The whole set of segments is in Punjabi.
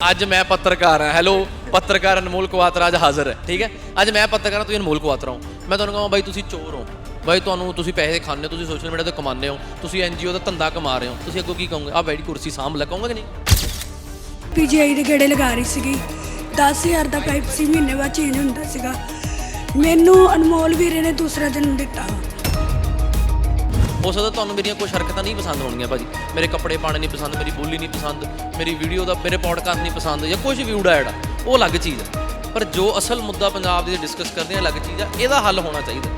ਅੱਜ ਮੈਂ ਪੱਤਰਕਾਰ ਹਾਂ ਹੈਲੋ ਪੱਤਰਕਾਰ ਅਨਮੋਲ ਕੁਆਤਰਾ ਅੱਜ ਹਾਜ਼ਰ ਹੈ, ਠੀਕ ਹੈ? ਅੱਜ ਮੈਂ ਪੱਤਰਕਾਰ ਹਾਂ, ਤੁਸੀਂ ਅਨਮੋਲ ਕੁਆਤਰਾ ਹੋ। ਮੈਂ ਤੁਹਾਨੂੰ ਕਹਾਂ, ਬਾਈ ਤੁਸੀਂ ਚੋਰ ਹੋ। ਬਾਈ ਤੁਹਾਨੂੰ ਤੁਸੀਂ ਪੈਸੇ ਖਾਂਦੇ ਹੋ, ਤੁਸੀਂ ਸੋਸ਼ਲ ਮੀਡੀਆ ਤੇ ਕਮਾਉਂਦੇ ਹੋ, ਤੁਸੀਂ ਐਨਜੀਓ ਦਾ ਧੰਦਾ ਕਮਾ ਰਹੇ ਹੋ। ਤੁਸੀਂ ਅੱਗੋਂ ਕੀ ਕਹੋਗੇ? ਆ ਬੈਠੀ ਕੁਰਸੀ ਸਾਂਭ ਲੈ, ਕਹੋਗੇ ਕਿ ਨਹੀਂ? ਪੀਜੀਆਈ ਦੇ ਗੇੜੇ ਲਗਾ ਰਹੀ ਸੀਗੀ। 10000 ਦਾ ਪਾਈਪ ਸੀ, ਮਹੀਨੇ ਬਾਅਦ ਚੇਂਜ ਹੁੰਦਾ ਸੀਗਾ। ਮੈਨੂੰ ਅਨਮੋਲ ਵੀਰੇ ਨੇ ਦੂਸਰਾ ਜਨਮ ਦਿੱਤਾ। ਹੋ ਸਕਦਾ ਤੁਹਾਨੂੰ ਮੇਰੀਆਂ ਕੁਝ ਹਰਕਤਾਂ ਨਹੀਂ ਪਸੰਦ ਹੋਣਗੀਆਂ ਭਾਜੀ। ਮੇਰੇ ਕੱਪੜੇ ਪਾਣੇ ਨਹੀਂ ਪਸੰਦ, ਮੇਰੀ ਬੋਲੀ ਨਹੀਂ ਪਸੰਦ, ਮੇਰੀ ਵੀਡੀਓ ਦਾ, ਮੇਰੇ ਪੋਡਕਾਸਟ ਨਹੀਂ ਪਸੰਦ ਜਾਂ ਕੁਝ ਵੀ ਉੜਾ ਜਿਹੜਾ ਉਹ ਅਲੱਗ ਚੀਜ਼ ਹੈ। ਪਰ ਜੋ ਅਸਲ ਮੁੱਦਾ ਪੰਜਾਬ ਦੇ ਡਿਸਕਸ ਕਰਦੇ ਆ, ਅਲੱਗ ਚੀਜ਼ ਆ, ਇਹਦਾ ਹੱਲ ਹੋਣਾ ਚਾਹੀਦਾ।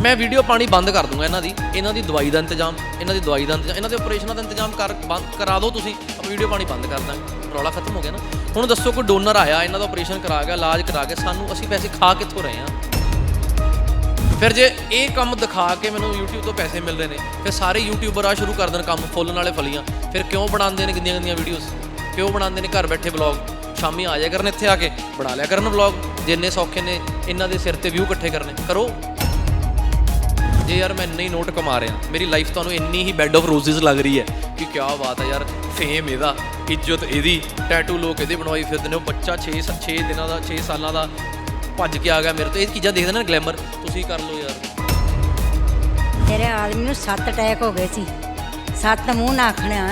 ਮੈਂ ਵੀਡੀਓ ਪਾਣੀ ਬੰਦ ਕਰ ਦੂੰਗਾ ਇਹਨਾਂ ਦੀ। ਇਹਨਾਂ ਦੀ ਦਵਾਈ ਦਾ ਇੰਤਜ਼ਾਮ, ਇਹਨਾਂ ਦੀ ਦਵਾਈ ਦਾ ਇੰਤਜ਼ਾਮ, ਇਹਨਾਂ ਦੇ ਆਪਰੇਸ਼ਨਾਂ ਦਾ ਇੰਤਜ਼ਾਮ ਕਰ, ਬੰਦ ਕਰਾ ਦਿਓ ਤੁਸੀਂ। ਵੀਡੀਓ ਪਾਣੀ ਬੰਦ ਕਰ ਦਾਂਗੇ। ਰੌਲਾ ਖਤਮ ਹੋ ਗਿਆ ਨਾ। ਹੁਣ ਦੱਸੋ ਕੋਈ ਡੋਨਰ ਆਇਆ, ਇਹਨਾਂ ਦਾ ਆਪਰੇਸ਼ਨ ਕਰਾ ਗਿਆ, ਇਲਾਜ ਕਰਾ ਕੇ ਸਾਨੂੰ ਅਸੀਂ ਪੈਸੇ ਖਾ ਕਿੱਥੋਂ ਰਹੇ ਹਾਂ? ਫਿਰ ਜੇ ਇਹ ਕੰਮ ਦਿਖਾ ਕੇ ਮੈਨੂੰ YouTube ਤੋਂ ਪੈਸੇ ਮਿਲ ਰਹੇ ਨੇ, ਫਿਰ ਸਾਰੇ ਯੂਟਿਊਬਰ ਆ ਸ਼ੁਰੂ ਕਰ ਦੇਣ ਕੰਮ ਫੁੱਲਣ ਵਾਲੇ ਫਲੀਆਂ। ਫਿਰ ਕਿਉਂ ਬਣਾਉਂਦੇ ਨੇ ਗੰਦੀਆਂ ਗੰਦੀਆਂ ਵੀਡੀਓਜ਼ ਕਿਉਂ ਬਣਾਉਂਦੇ ਨੇ ਘਰ ਬੈਠੇ ਵਲੌਗ ਸ਼ਾਮੀ ਆ ਜਾਇਆ ਕਰਨ ਇੱਥੇ ਆ ਕੇ, ਬਣਾ ਲਿਆ ਕਰਨ ਵਲੌਗ ਜਿੰਨੇ ਸੌਖੇ ਨੇ, ਇਹਨਾਂ ਦੇ ਸਿਰ ਤੇ ਵਿਊ ਇਕੱਠੇ ਕਰਨੇ। ਕਰੋ। ਜੇ ਯਾਰ ਮੈਂ ਇੰਨੇ ਹੀ ਨੋਟ ਕਮਾ ਰਿਹਾ, ਮੇਰੀ ਲਾਈਫ ਤੁਹਾਨੂੰ ਇੰਨੀ ਹੀ ਬੈੱਡ ਆਫ ਰੋਜ਼ਸ ਲੱਗ ਰਹੀ ਹੈ ਕਿ ਕੀ ਬਾਤ ਹੈ ਯਾਰ ਫੇਮ ਇਹਦਾ, ਇੱਜ਼ਤ ਇਹਦੀ ਟੈਟੂ ਲੋਕ ਇਹਦੇ ਬਣਵਾਈ ਫਿਰਦੇ ਨੇ, ਉਹ ਬੱਚਾ 6 6 ਦਿਨਾਂ ਦਾ 6 ਸਾਲਾਂ ਦਾ ਭੱਜ ਕੇ ਆ ਗਿਆ ਮੇਰੇ ਤੋਂ। ਇਹ ਚੀਜ਼ਾਂ ਦੇਖਦੇ ਨਾ ਗਲੈਮਰ ਤੁਸੀਂ ਕਰ ਲਓ ਯਾਰ। ਮੇਰੇ ਆਦਮੀ ਨੂੰ ਸੱਤ ਅਟੈਕ ਹੋ ਗਏ ਸੀ। ਸੱਤ ਮੂੰਹ ਨਾ ਆਖਣਿਆ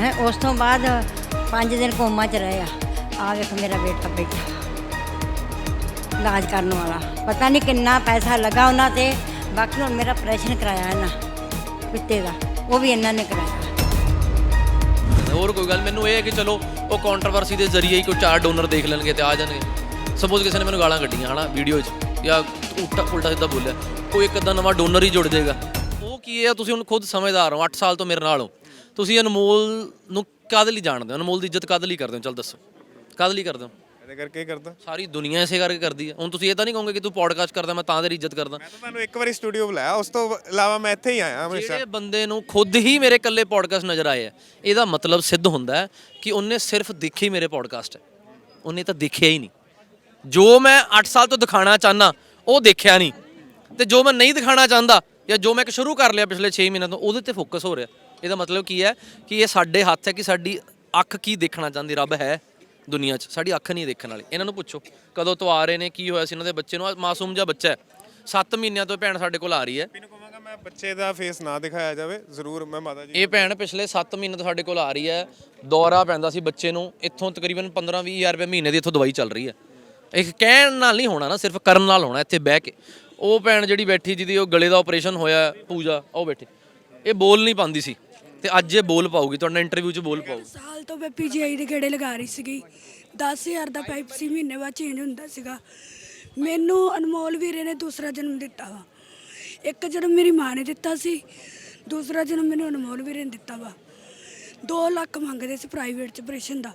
ਹੈ ਉਸ ਤੋਂ ਬਾਅਦ 5 ਦਿਨ ਕੋਮਾ 'ਚ ਰਹੇ ਆ। ਆ ਵੇਖ ਮੇਰਾ ਬੇਟਾ ਬੈਠਾ। ਇਲਾਜ ਕਰਨ ਵਾਲਾ। ਪਤਾ ਨਹੀਂ ਕਿੰਨਾ ਪੈਸਾ ਲੱਗਾ ਉਹਨਾਂ ਤੇ। ਬਾਕੀ ਹੁਣ ਮੇਰਾ ਆਪਰੇਸ਼ਨ ਕਰਾਇਆ ਇਹਨਾਂ। ਪਿੱਤੇ ਦਾ। ਉਹ ਵੀ ਇਹਨਾਂ ਨੇ ਕਰਾਇਆ। ਹੋਰ ਕੋਈ ਗੱਲ? ਮੈਨੂੰ ਇਹ ਹੈ ਕਿ ਚਲੋ ਉਹ ਕੰਟਰੋਵਰਸੀ ਦੇ ਜ਼ਰੀਏ ਹੀ ਕੋਈ ਚਾਰ ਡੋਨਰ ਦੇਖ ਲੈਣਗੇ ਤੇ ਆ ਜਾਣਗੇ। ਸਪੋਜ਼ ਕਿਸੇ ਨੇ ਮੈਨੂੰ ਗਾਲਾਂ ਕੱਢੀਆਂ ਹਨਾ ਵੀਡੀਓ 'ਚ ਜਾਂ ਉਲਟਾ ਉਲਟਾ ਸਿੱਧਾ ਬੋਲਿਆ ਕੋਈ ਇੱਕ ਅੱਧਾ ਨਵਾਂ ਡੋਨਰ ਹੀ ਜੁੜ ਜਾਏਗਾ। ਉਹ ਕੀ ਹੈ ਤੁਸੀਂ ਹੁਣ ਖੁਦ ਸਮਝਦਾਰ ਹੋ 8 ਸਾਲ ਤੋਂ ਮੇਰੇ ਨਾਲ ਹੋ। ਤੁਸੀਂ ਅਨਮੋਲ ਨੂੰ ਕਾਹਦੇ ਲਈ ਜਾਣਦੇ ਹੋ? ਅਨਮੋਲ ਦੀ ਇੱਜ਼ਤ ਕਾਹਦੇ ਲਈ ਕਰਦੇ ਹੋ? ਚਲ ਦੱਸੋ। ਕਾਹਦੇ ਲਈ ਕਰਦੇ ਹੋ? ਇਹਦੇ ਕਰਕੇ ਹੀ ਕਰਦਾ। ਸਾਰੀ ਦੁਨੀਆ ਇਸੇ ਕਰਕੇ ਕਰਦੀ ਹੈ। ਹੁਣ ਤੁਸੀਂ ਇਹ ਤਾਂ ਨਹੀਂ ਕਹੋਗੇ ਕਿ ਤੂੰ ਪੋਡਕਾਸਟ ਕਰਦਾ ਮੈਂ ਤਾਂ ਤੇਰੀ ਇੱਜ਼ਤ ਕਰਦਾ। ਮੈਂ ਤਾਂ ਤੁਹਾਨੂੰ ਇੱਕ ਵਾਰੀ ਸਟੂਡੀਓ ਬੁਲਾਇਆ ਉਸ ਤੋਂ ਇਲਾਵਾ ਮੈਂ ਇੱਥੇ ਹੀ ਆਇਆ ਹਮੇਸ਼ਾ। ਜਿਹੜੇ ਬੰਦੇ ਨੂੰ ਖੁਦ ਹੀ ਮੇਰੇ ਇਕੱਲੇ ਪੋਡਕਾਸਟ ਨਜ਼ਰ ਆਏ ਆ ਇਹਦਾ ਮਤਲਬ ਸਿੱਧ ਹੁੰਦਾ ਹੈ ਕਿ ਉਹਨੇ ਸਿਰਫ ਦੇਖੇ ਹੀ ਮੇਰੇ ਪੋਡਕਾਸਟ ਹੈ। ਉਹਨੇ ਤਾਂ ਦੇਖਿਆ ਹੀ ਨਹੀਂ। ਜੋ ਮੈਂ 8 ਸਾਲ ਤੋਂ ਦਿਖਾਣਾ ਚਾਹਨਾ ਉਹ ਦੇਖਿਆ ਨਹੀਂ। ਤੇ ਜੋ ਮੈਂ ਨਹੀਂ ਦਿਖਾਣਾ ਚਾਹੁੰਦਾ ਜਾਂ ਜੋ ਮੈਂ ਇੱਕ ਸ਼ੁਰੂ ਕਰ ਲਿਆ ਪਿਛਲੇ 6 ਮਹੀਨਿਆਂ ਤੋਂ ਉਹਦੇ ਤੇ ਫੋਕਸ ਹੋ ਰਿਹਾ। ਇਹਦਾ ਮਤਲਬ ਕੀ ਹੈ ਕਿ ਇਹ ਸਾਡੇ ਹੱਥ ਹੈ ਕਿ ਸਾਡੀ ਅੱਖ ਕੀ ਦੇਖਣਾ ਚਾਹੁੰਦੀ ਰੱਬ ਹੈ ਦੁਨੀਆ 'ਚ। ਸਾਡੀ ਅੱਖ ਨਹੀਂ ਦੇਖਣ ਵਾਲੀ। ਇਹਨਾਂ ਨੂੰ ਪੁੱਛੋ ਕਦੋਂ ਤੋਂ ਆ ਰਹੇ ਨੇ ਕੀ ਹੋਇਆ ਸੀ ਇਹਨਾਂ ਦੇ ਬੱਚੇ ਨੂੰ? ਮਾਸੂਮ ਜਿਹਾ ਬੱਚਾ ਹੈ। 7 ਮਹੀਨਿਆਂ ਤੋਂ ਭੈਣ ਸਾਡੇ ਕੋਲ ਆ ਰਹੀ ਹੈ। ਮੈਨੂੰ ਕਹਾਂਗਾ ਮੈਂ ਬੱਚੇ ਦਾ ਫੇਸ ਨਾ ਦਿਖਾਇਆ ਜਾਵੇ ਜ਼ਰੂਰ ਮੈਂ ਮਾਤਾ ਜੀ ਇਹ ਭੈਣ ਪਿਛਲੇ 7 ਮਹੀਨੇ ਤੋਂ ਸਾਡੇ ਕੋਲ ਆ ਰਹੀ ਹੈ। ਦੌਰਾ ਪੈਂਦਾ ਸੀ ਬੱਚੇ ਨੂੰ। ਇੱਥੋਂ ਤਕਰੀਬਨ 15-20 ਹਜ਼ਾਰ ਰੁਪਏ ਮਹੀਨੇ ਦੀ ਇੱਥੋਂ ਦਵਾਈ ਚੱਲ ਰਹੀ ਹੈ। ਇੱਕ ਕਹਿਣ ਨਾਲ ਨਹੀਂ ਹੋਣਾ ਨਾ, ਸਿਰਫ ਕਰਨ ਨਾਲ ਹੋਣਾ, ਇੱਥੇ ਬਹਿ ਕੇ। ਉਹ ਭੈਣ ਜਿਹੜੀ ਬੈਠੀ ਜਿਹਦੀ ਉਹ ਗਲੇ ਦਾ ਆਪਰੇਸ਼ਨ ਹੋਇਆ, ਪੂਜਾ, ਉਹ ਬੈਠੀ। ਇਹ ਬੋਲ ਨਹੀਂ ਪਾਉਂਦੀ ਸੀ। ਤੇ ਅੱਜ ਇਹ ਬੋਲ ਪਾਊਗੀ, ਤੁਹਾਡਾ ਇੰਟਰਵਿਊ 'ਚ ਬੋਲ ਪਾਊ ਸਾਲ ਤੋਂ ਮੈਂ ਪੀਜੀਆਈ ਦੇ ਗੇੜੇ ਲਗਾ ਰਹੀ ਸੀਗੀ। 10000 ਦਾ ਪਾਈਪ ਸੀ, ਮਹੀਨੇ ਬਾਅਦ ਚੇਂਜ ਹੁੰਦਾ ਸੀਗਾ। ਮੈਨੂੰ ਅਨਮੋਲ ਵੀਰੇ ਨੇ ਦੂਸਰਾ ਜਨਮ ਦਿੱਤਾ ਵਾ। ਇੱਕ ਜਨਮ ਮੇਰੀ ਮਾਂ ਨੇ ਦਿੱਤਾ ਸੀ, ਦੂਸਰਾ ਜਨਮ ਮੈਨੂੰ ਅਨਮੋਲ ਵੀਰੇ ਨੇ ਦਿੱਤਾ ਵਾ। 2 ਲੱਖ ਮੰਗਦੇ ਸੀ ਪ੍ਰਾਈਵੇਟ ਚ ਆਪਰੇਸ਼ਨ ਦਾ।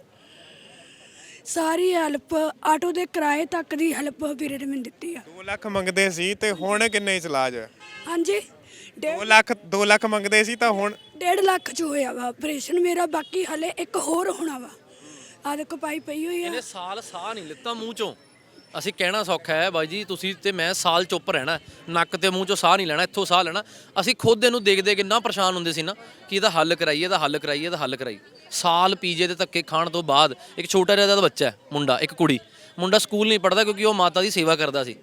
ਸਾਰੀ ਹੈਲਪ ਆਟੋ ਦੇ ਕਿਰਾਏ ਤੱਕ ਦੀ ਹੈਲਪ ਵੀਰੇ ਨੇ ਮੈਨੂੰ ਦਿੱਤੀ ਆ। 2 ਲੱਖ ਮੰਗਦੇ ਸੀ ਤੇ ਹੁਣ ਕਿੰਨੇ ਚ ਇਲਾਜ? ਹਾਂਜੀ। 2 ਲੱਖ 2 ਲੱਖ ਮੰਗਦੇ ਸੀ ਤਾਂ ਹੁਣ? 1.5 ਲੱਖ ਚ ਹੋਇਆ ਵਾ ਆਪਰੇਸ਼ਨ ਮੇਰਾ ਬਾਕੀ ਹਲੇ ਇੱਕ ਹੋਰ ਹੋਣਾ ਵਾ। ਆ ਦੇਖੋ ਪਾਈ ਪਈ ਹੋਈ ਆ। ਇਹਨੇ ਸਾਲ ਸਾਹ ਨਹੀਂ ਲਿੱਤਾ ਮੂੰਹ 'ਚੋਂ। ਅਸੀਂ ਕਹਿਣਾ ਸੌਖਾ ਹੈ ਬਾਈ ਜੀ ਤੁਸੀਂ ਤੇ ਮੈਂ ਸਾਲ ਚੁੱਪ ਰਹਿਣਾ ਨੱਕ ਤੇ ਮੂੰਹ 'ਚੋਂ ਸਾਹ ਨਹੀਂ ਲੈਣਾ ਇੱਥੋਂ ਸਾਹ ਲੈਣਾ। ਅਸੀਂ ਖੁਦ ਇਹਨੂੰ ਦੇਖ ਦੇਖ ਕਿੰਨਾ ਪਰੇਸ਼ਾਨ ਹੁੰਦੇ ਸੀ ਨਾ ਕਿ ਇਹਦਾ ਹੱਲ ਕਰਾਈਏ ਇਹਦਾ ਹੱਲ ਕਰਾਈਏ ਇਹਦਾ ਹੱਲ ਕਰਾਈਏ। ਸਾਲ ਪੀਜੇ ਦੇ ਧੱਕੇ ਖਾਣ ਤੋਂ ਬਾਅਦ ਇੱਕ ਛੋਟਾ ਜਿਹਾ ਦਾ ਬੱਚਾ ਹੈ, ਮੁੰਡਾ, ਇੱਕ ਕੁੜੀ। ਮੁੰਡਾ ਸਕੂਲ ਨਹੀਂ ਪੜਦਾ ਕਿਉਂਕਿ ਉਹ ਮਾਤਾ ਦੀ ਸੇਵਾ ਕਰਦਾ ਸੀ।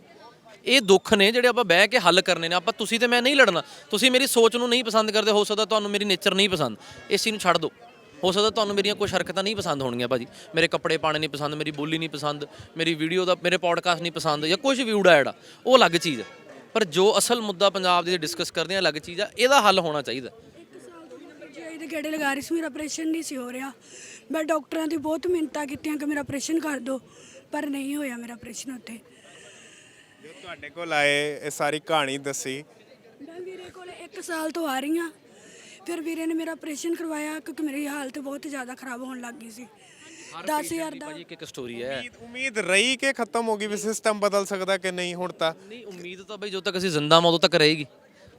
ਇਹ ਦੁੱਖ ਨੇ ਜਿਹੜੇ ਆਪਾਂ ਬਹਿ ਕੇ ਹੱਲ ਕਰਨੇ ਨੇ। ਆਪਾਂ ਤੁਸੀਂ ਤੇ ਮੈਂ ਨਹੀਂ ਲੜਨਾ। ਤੁਸੀਂ ਮੇਰੀ ਸੋਚ ਨੂੰ ਨਹੀਂ ਪਸੰਦ ਕਰਦੇ, ਹੋ ਸਕਦਾ ਤੁਹਾਨੂੰ ਮੇਰੀ ਨੇਚਰ ਨਹੀਂ ਪਸੰਦ। ਇਸ ਚੀਜ਼ ਨੂੰ ਛੱਡ ਦਿਓ ਹੋ ਸਕਦਾ ਤੁਹਾਨੂੰ ਮੇਰੀਆਂ ਕੁਝ ਹਰਕਤਾਂ ਨਹੀਂ ਪਸੰਦ ਹੋਣਗੀਆਂ ਭਾਜੀ। ਮੇਰੇ ਕੱਪੜੇ ਪਾਣੇ ਨਹੀਂ ਪਸੰਦ, ਮੇਰੀ ਬੋਲੀ ਨਹੀਂ ਪਸੰਦ, ਮੇਰੀ ਵੀਡੀਓ ਦਾ, ਮੇਰੇ ਪੋਡਕਾਸਟ ਨਹੀਂ ਪਸੰਦ ਜਾਂ ਕੁਝ ਵੀ ਉੜਾ ਜਿਹੜਾ ਉਹ ਅਲੱਗ ਚੀਜ਼ ਹੈ। ਪਰ ਜੋ ਅਸਲ ਮੁੱਦਾ ਪੰਜਾਬ ਦੇ ਡਿਸਕਸ ਕਰਦੇ ਆ, ਅਲੱਗ ਚੀਜ਼ ਆ, ਇਹਦਾ ਹੱਲ ਹੋਣਾ ਚਾਹੀਦਾ। ਪੀਜੀਆਈ ਦੇ ਗੇੜੇ ਲਗਾ ਰਹੀ ਸੀ ਮੇਰਾ ਆਪਰੇਸ਼ਨ ਨਹੀਂ ਸੀ ਹੋ ਰਿਹਾ। ਮੈਂ ਡਾਕਟਰਾਂ ਦੀ ਬਹੁਤ ਮਿਹਨਤਾਂ ਕੀਤੀਆਂ ਕਿ ਮੇਰਾ ਆਪਰੇਸ਼ਨ ਕਰ ਦਿਓ ਪਰ ਨਹੀਂ ਹੋਇਆ ਮੇਰਾ ਆਪਰੇਸ਼ਨ ਉੱਥੇ। ਜੋ ਤੁਹਾਡੇ ਕੋਲ ਆਏ ਇਹ ਸਾਰੀ ਕਹਾਣੀ ਦੱਸੀ। ਮੈਂ ਵੀਰੇ ਕੋਲ 1 ਸਾਲ ਤੋਂ ਆ ਰਹੀ ਹਾਂ। ਫਿਰ ਵੀਰੇ ਨੇ ਮੇਰਾ ਆਪਰੇਸ਼ਨ ਕਰਵਾਇਆ ਕਿਉਂਕਿ ਮੇਰੀ ਹਾਲਤ ਬਹੁਤ ਜ਼ਿਆਦਾ ਖਰਾਬ ਹੋਣ ਲੱਗ ਗਈ ਸੀ। 10000 ਦਾ ਭਾਜੀ ਇੱਕ ਇੱਕ ਸਟੋਰੀ ਹੈ। ਉਮੀਦ ਉਮੀਦ ਰਹੀ ਕਿ ਖਤਮ ਹੋ ਗਈ ਵੀ ਸਿਸਟਮ ਬਦਲ ਸਕਦਾ ਕਿ ਨਹੀਂ ਹੁਣ ਤਾਂ? ਨਹੀਂ ਉਮੀਦ ਤਾਂ ਬਈ ਜਦੋਂ ਤੱਕ ਅਸੀਂ ਜ਼ਿੰਦਾ ਉਦੋਂ ਤੱਕ ਰਹੇਗੀ।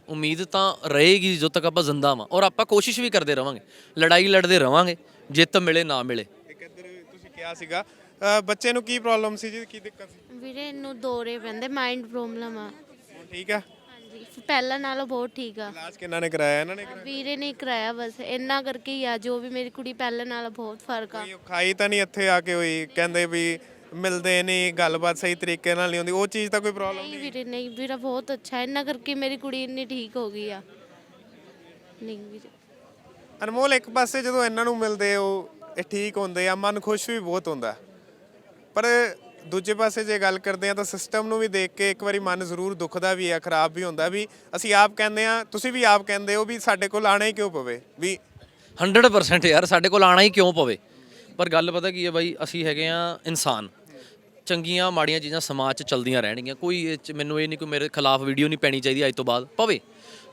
ਉਮੀਦ ਤਾਂ ਰਹੇਗੀ ਜਦੋਂ ਤੱਕ ਆਪਾਂ ਜ਼ਿੰਦਾ ਹਾਂ ਔਰ ਆਪਾਂ ਕੋਸ਼ਿਸ਼ ਵੀ ਕਰਦੇ ਰਵਾਂਗੇ। ਲੜਾਈ ਲੜਦੇ ਰਵਾਂਗੇ ਜਿੱਤ ਮਿਲੇ ਨਾ ਮਿਲੇ। ਇੱਕ ਇੱਧਰ ਤੁਸੀਂ ਕਿਹਾ ਸੀਗਾ ਅ, ਬੱਚੇ ਨੂੰ ਕੀ ਪ੍ਰੋਬਲਮ ਸੀ ਜੀ? ਕੀ ਦਿੱਕਤ ਸੀ? ਵੀਰੇ ਨੂੰ ਦੌਰੇ ਪੈਂਦੇ ਮਾਈਂਡ ਪ੍ਰੋਬਲਮ ਆ। ਹੁਣ ਠੀਕ ਹੈ ਹਾਂਜੀ ਪਹਿਲਾਂ ਨਾਲੋਂ ਬਹੁਤ ਠੀਕ ਆ। ਇਲਾਜ ਕਿੰਨਾ ਨੇ ਕਰਾਇਆ ਇਹਨਾਂ ਨੇ? ਕਰਾਇਆ ਵੀਰੇ ਨੇ ਕਰਾਇਆ ਬਸ ਇੰਨਾ ਕਰਕੇ ਹੀ ਆ ਜੋ ਵੀ ਮੇਰੀ ਕੁੜੀ ਪਹਿਲਾਂ ਨਾਲੋਂ ਬਹੁਤ ਫ਼ਰਕ ਆ। ਕੋਈ ਖਾਈ ਤਾਂ ਨਹੀਂ ਇੱਥੇ ਆ ਕੇ ਹੋਈ ਕਹਿੰਦੇ ਵੀ ਮਿਲਦੇ ਨਹੀਂ ਗੱਲਬਾਤ ਸਹੀ ਤਰੀਕੇ ਨਾਲ ਨਹੀਂ ਹੁੰਦੀ ਉਹ ਚੀਜ਼ ਤਾਂ ਕੋਈ ਪ੍ਰੋਬਲਮ ਨਹੀਂ ਵੀਰੇ ਨਹੀਂ ਵੀਰਾ ਬਹੁਤ ਅੱਛਾ ਹੈ। ਇੰਨਾ ਕਰਕੇ ਮੇਰੀ ਕੁੜੀ ਇੰਨੀ ਠੀਕ ਹੋ ਗਈ ਆ। ਨਹੀਂ ਵੀਰੇ। ਅਨਮੋਲ ਇੱਕ ਪਾਸੇ ਜਦੋਂ ਇਹਨਾਂ ਨੂੰ ਮਿਲਦੇ ਉਹ ਇਹ ਠੀਕ ਹੁੰਦੇ ਆ ਮਨ ਖੁਸ਼ ਵੀ ਬਹੁਤ ਹੁੰਦਾ। ਪਰ ਦੂਜੇ ਪਾਸੇ ਜੇ ਗੱਲ ਕਰਦੇ ਆ ਤਾਂ ਸਿਸਟਮ ਨੂੰ ਵੀ ਦੇਖ ਕੇ ਇੱਕ ਵਾਰੀ ਮਨ ਜ਼ਰੂਰ ਦੁਖਦਾ ਵੀ ਆ ਖਰਾਬ ਵੀ ਹੁੰਦਾ ਵੀ ਅਸੀਂ ਆਪ ਕਹਿੰਦੇ ਆ ਤੁਸੀਂ ਵੀ ਆਪ ਕਹਿੰਦੇ ਹੋ ਵੀ ਸਾਡੇ ਕੋਲ ਆਣਾ ਹੀ ਕਿਉਂ ਪਵੇ? ਵੀ 100% ਯਾਰ ਸਾਡੇ ਕੋਲ ਆਣਾ ਹੀ ਕਿਉਂ ਪਵੇ? ਪਰ ਗੱਲ ਪਤਾ ਕੀ ਹੈ ਬਾਈ ਅਸੀਂ ਹੈਗੇ ਆ ਇਨਸਾਨ। ਚੰਗੀਆਂ ਮਾੜੀਆਂ ਚੀਜ਼ਾਂ ਸਮਾਜ 'ਚ ਚੱਲਦੀਆਂ ਰਹਿਣਗੀਆਂ। ਕੋਈ ਇਹ 'ਚ ਮੈਨੂੰ ਇਹ ਨਹੀਂ ਕੋਈ ਮੇਰੇ ਖਿਲਾਫ ਵੀਡੀਓ ਨਹੀਂ ਪੈਣੀ ਚਾਹੀਦੀ ਅੱਜ ਤੋਂ ਬਾਅਦ, ਪਵੇ।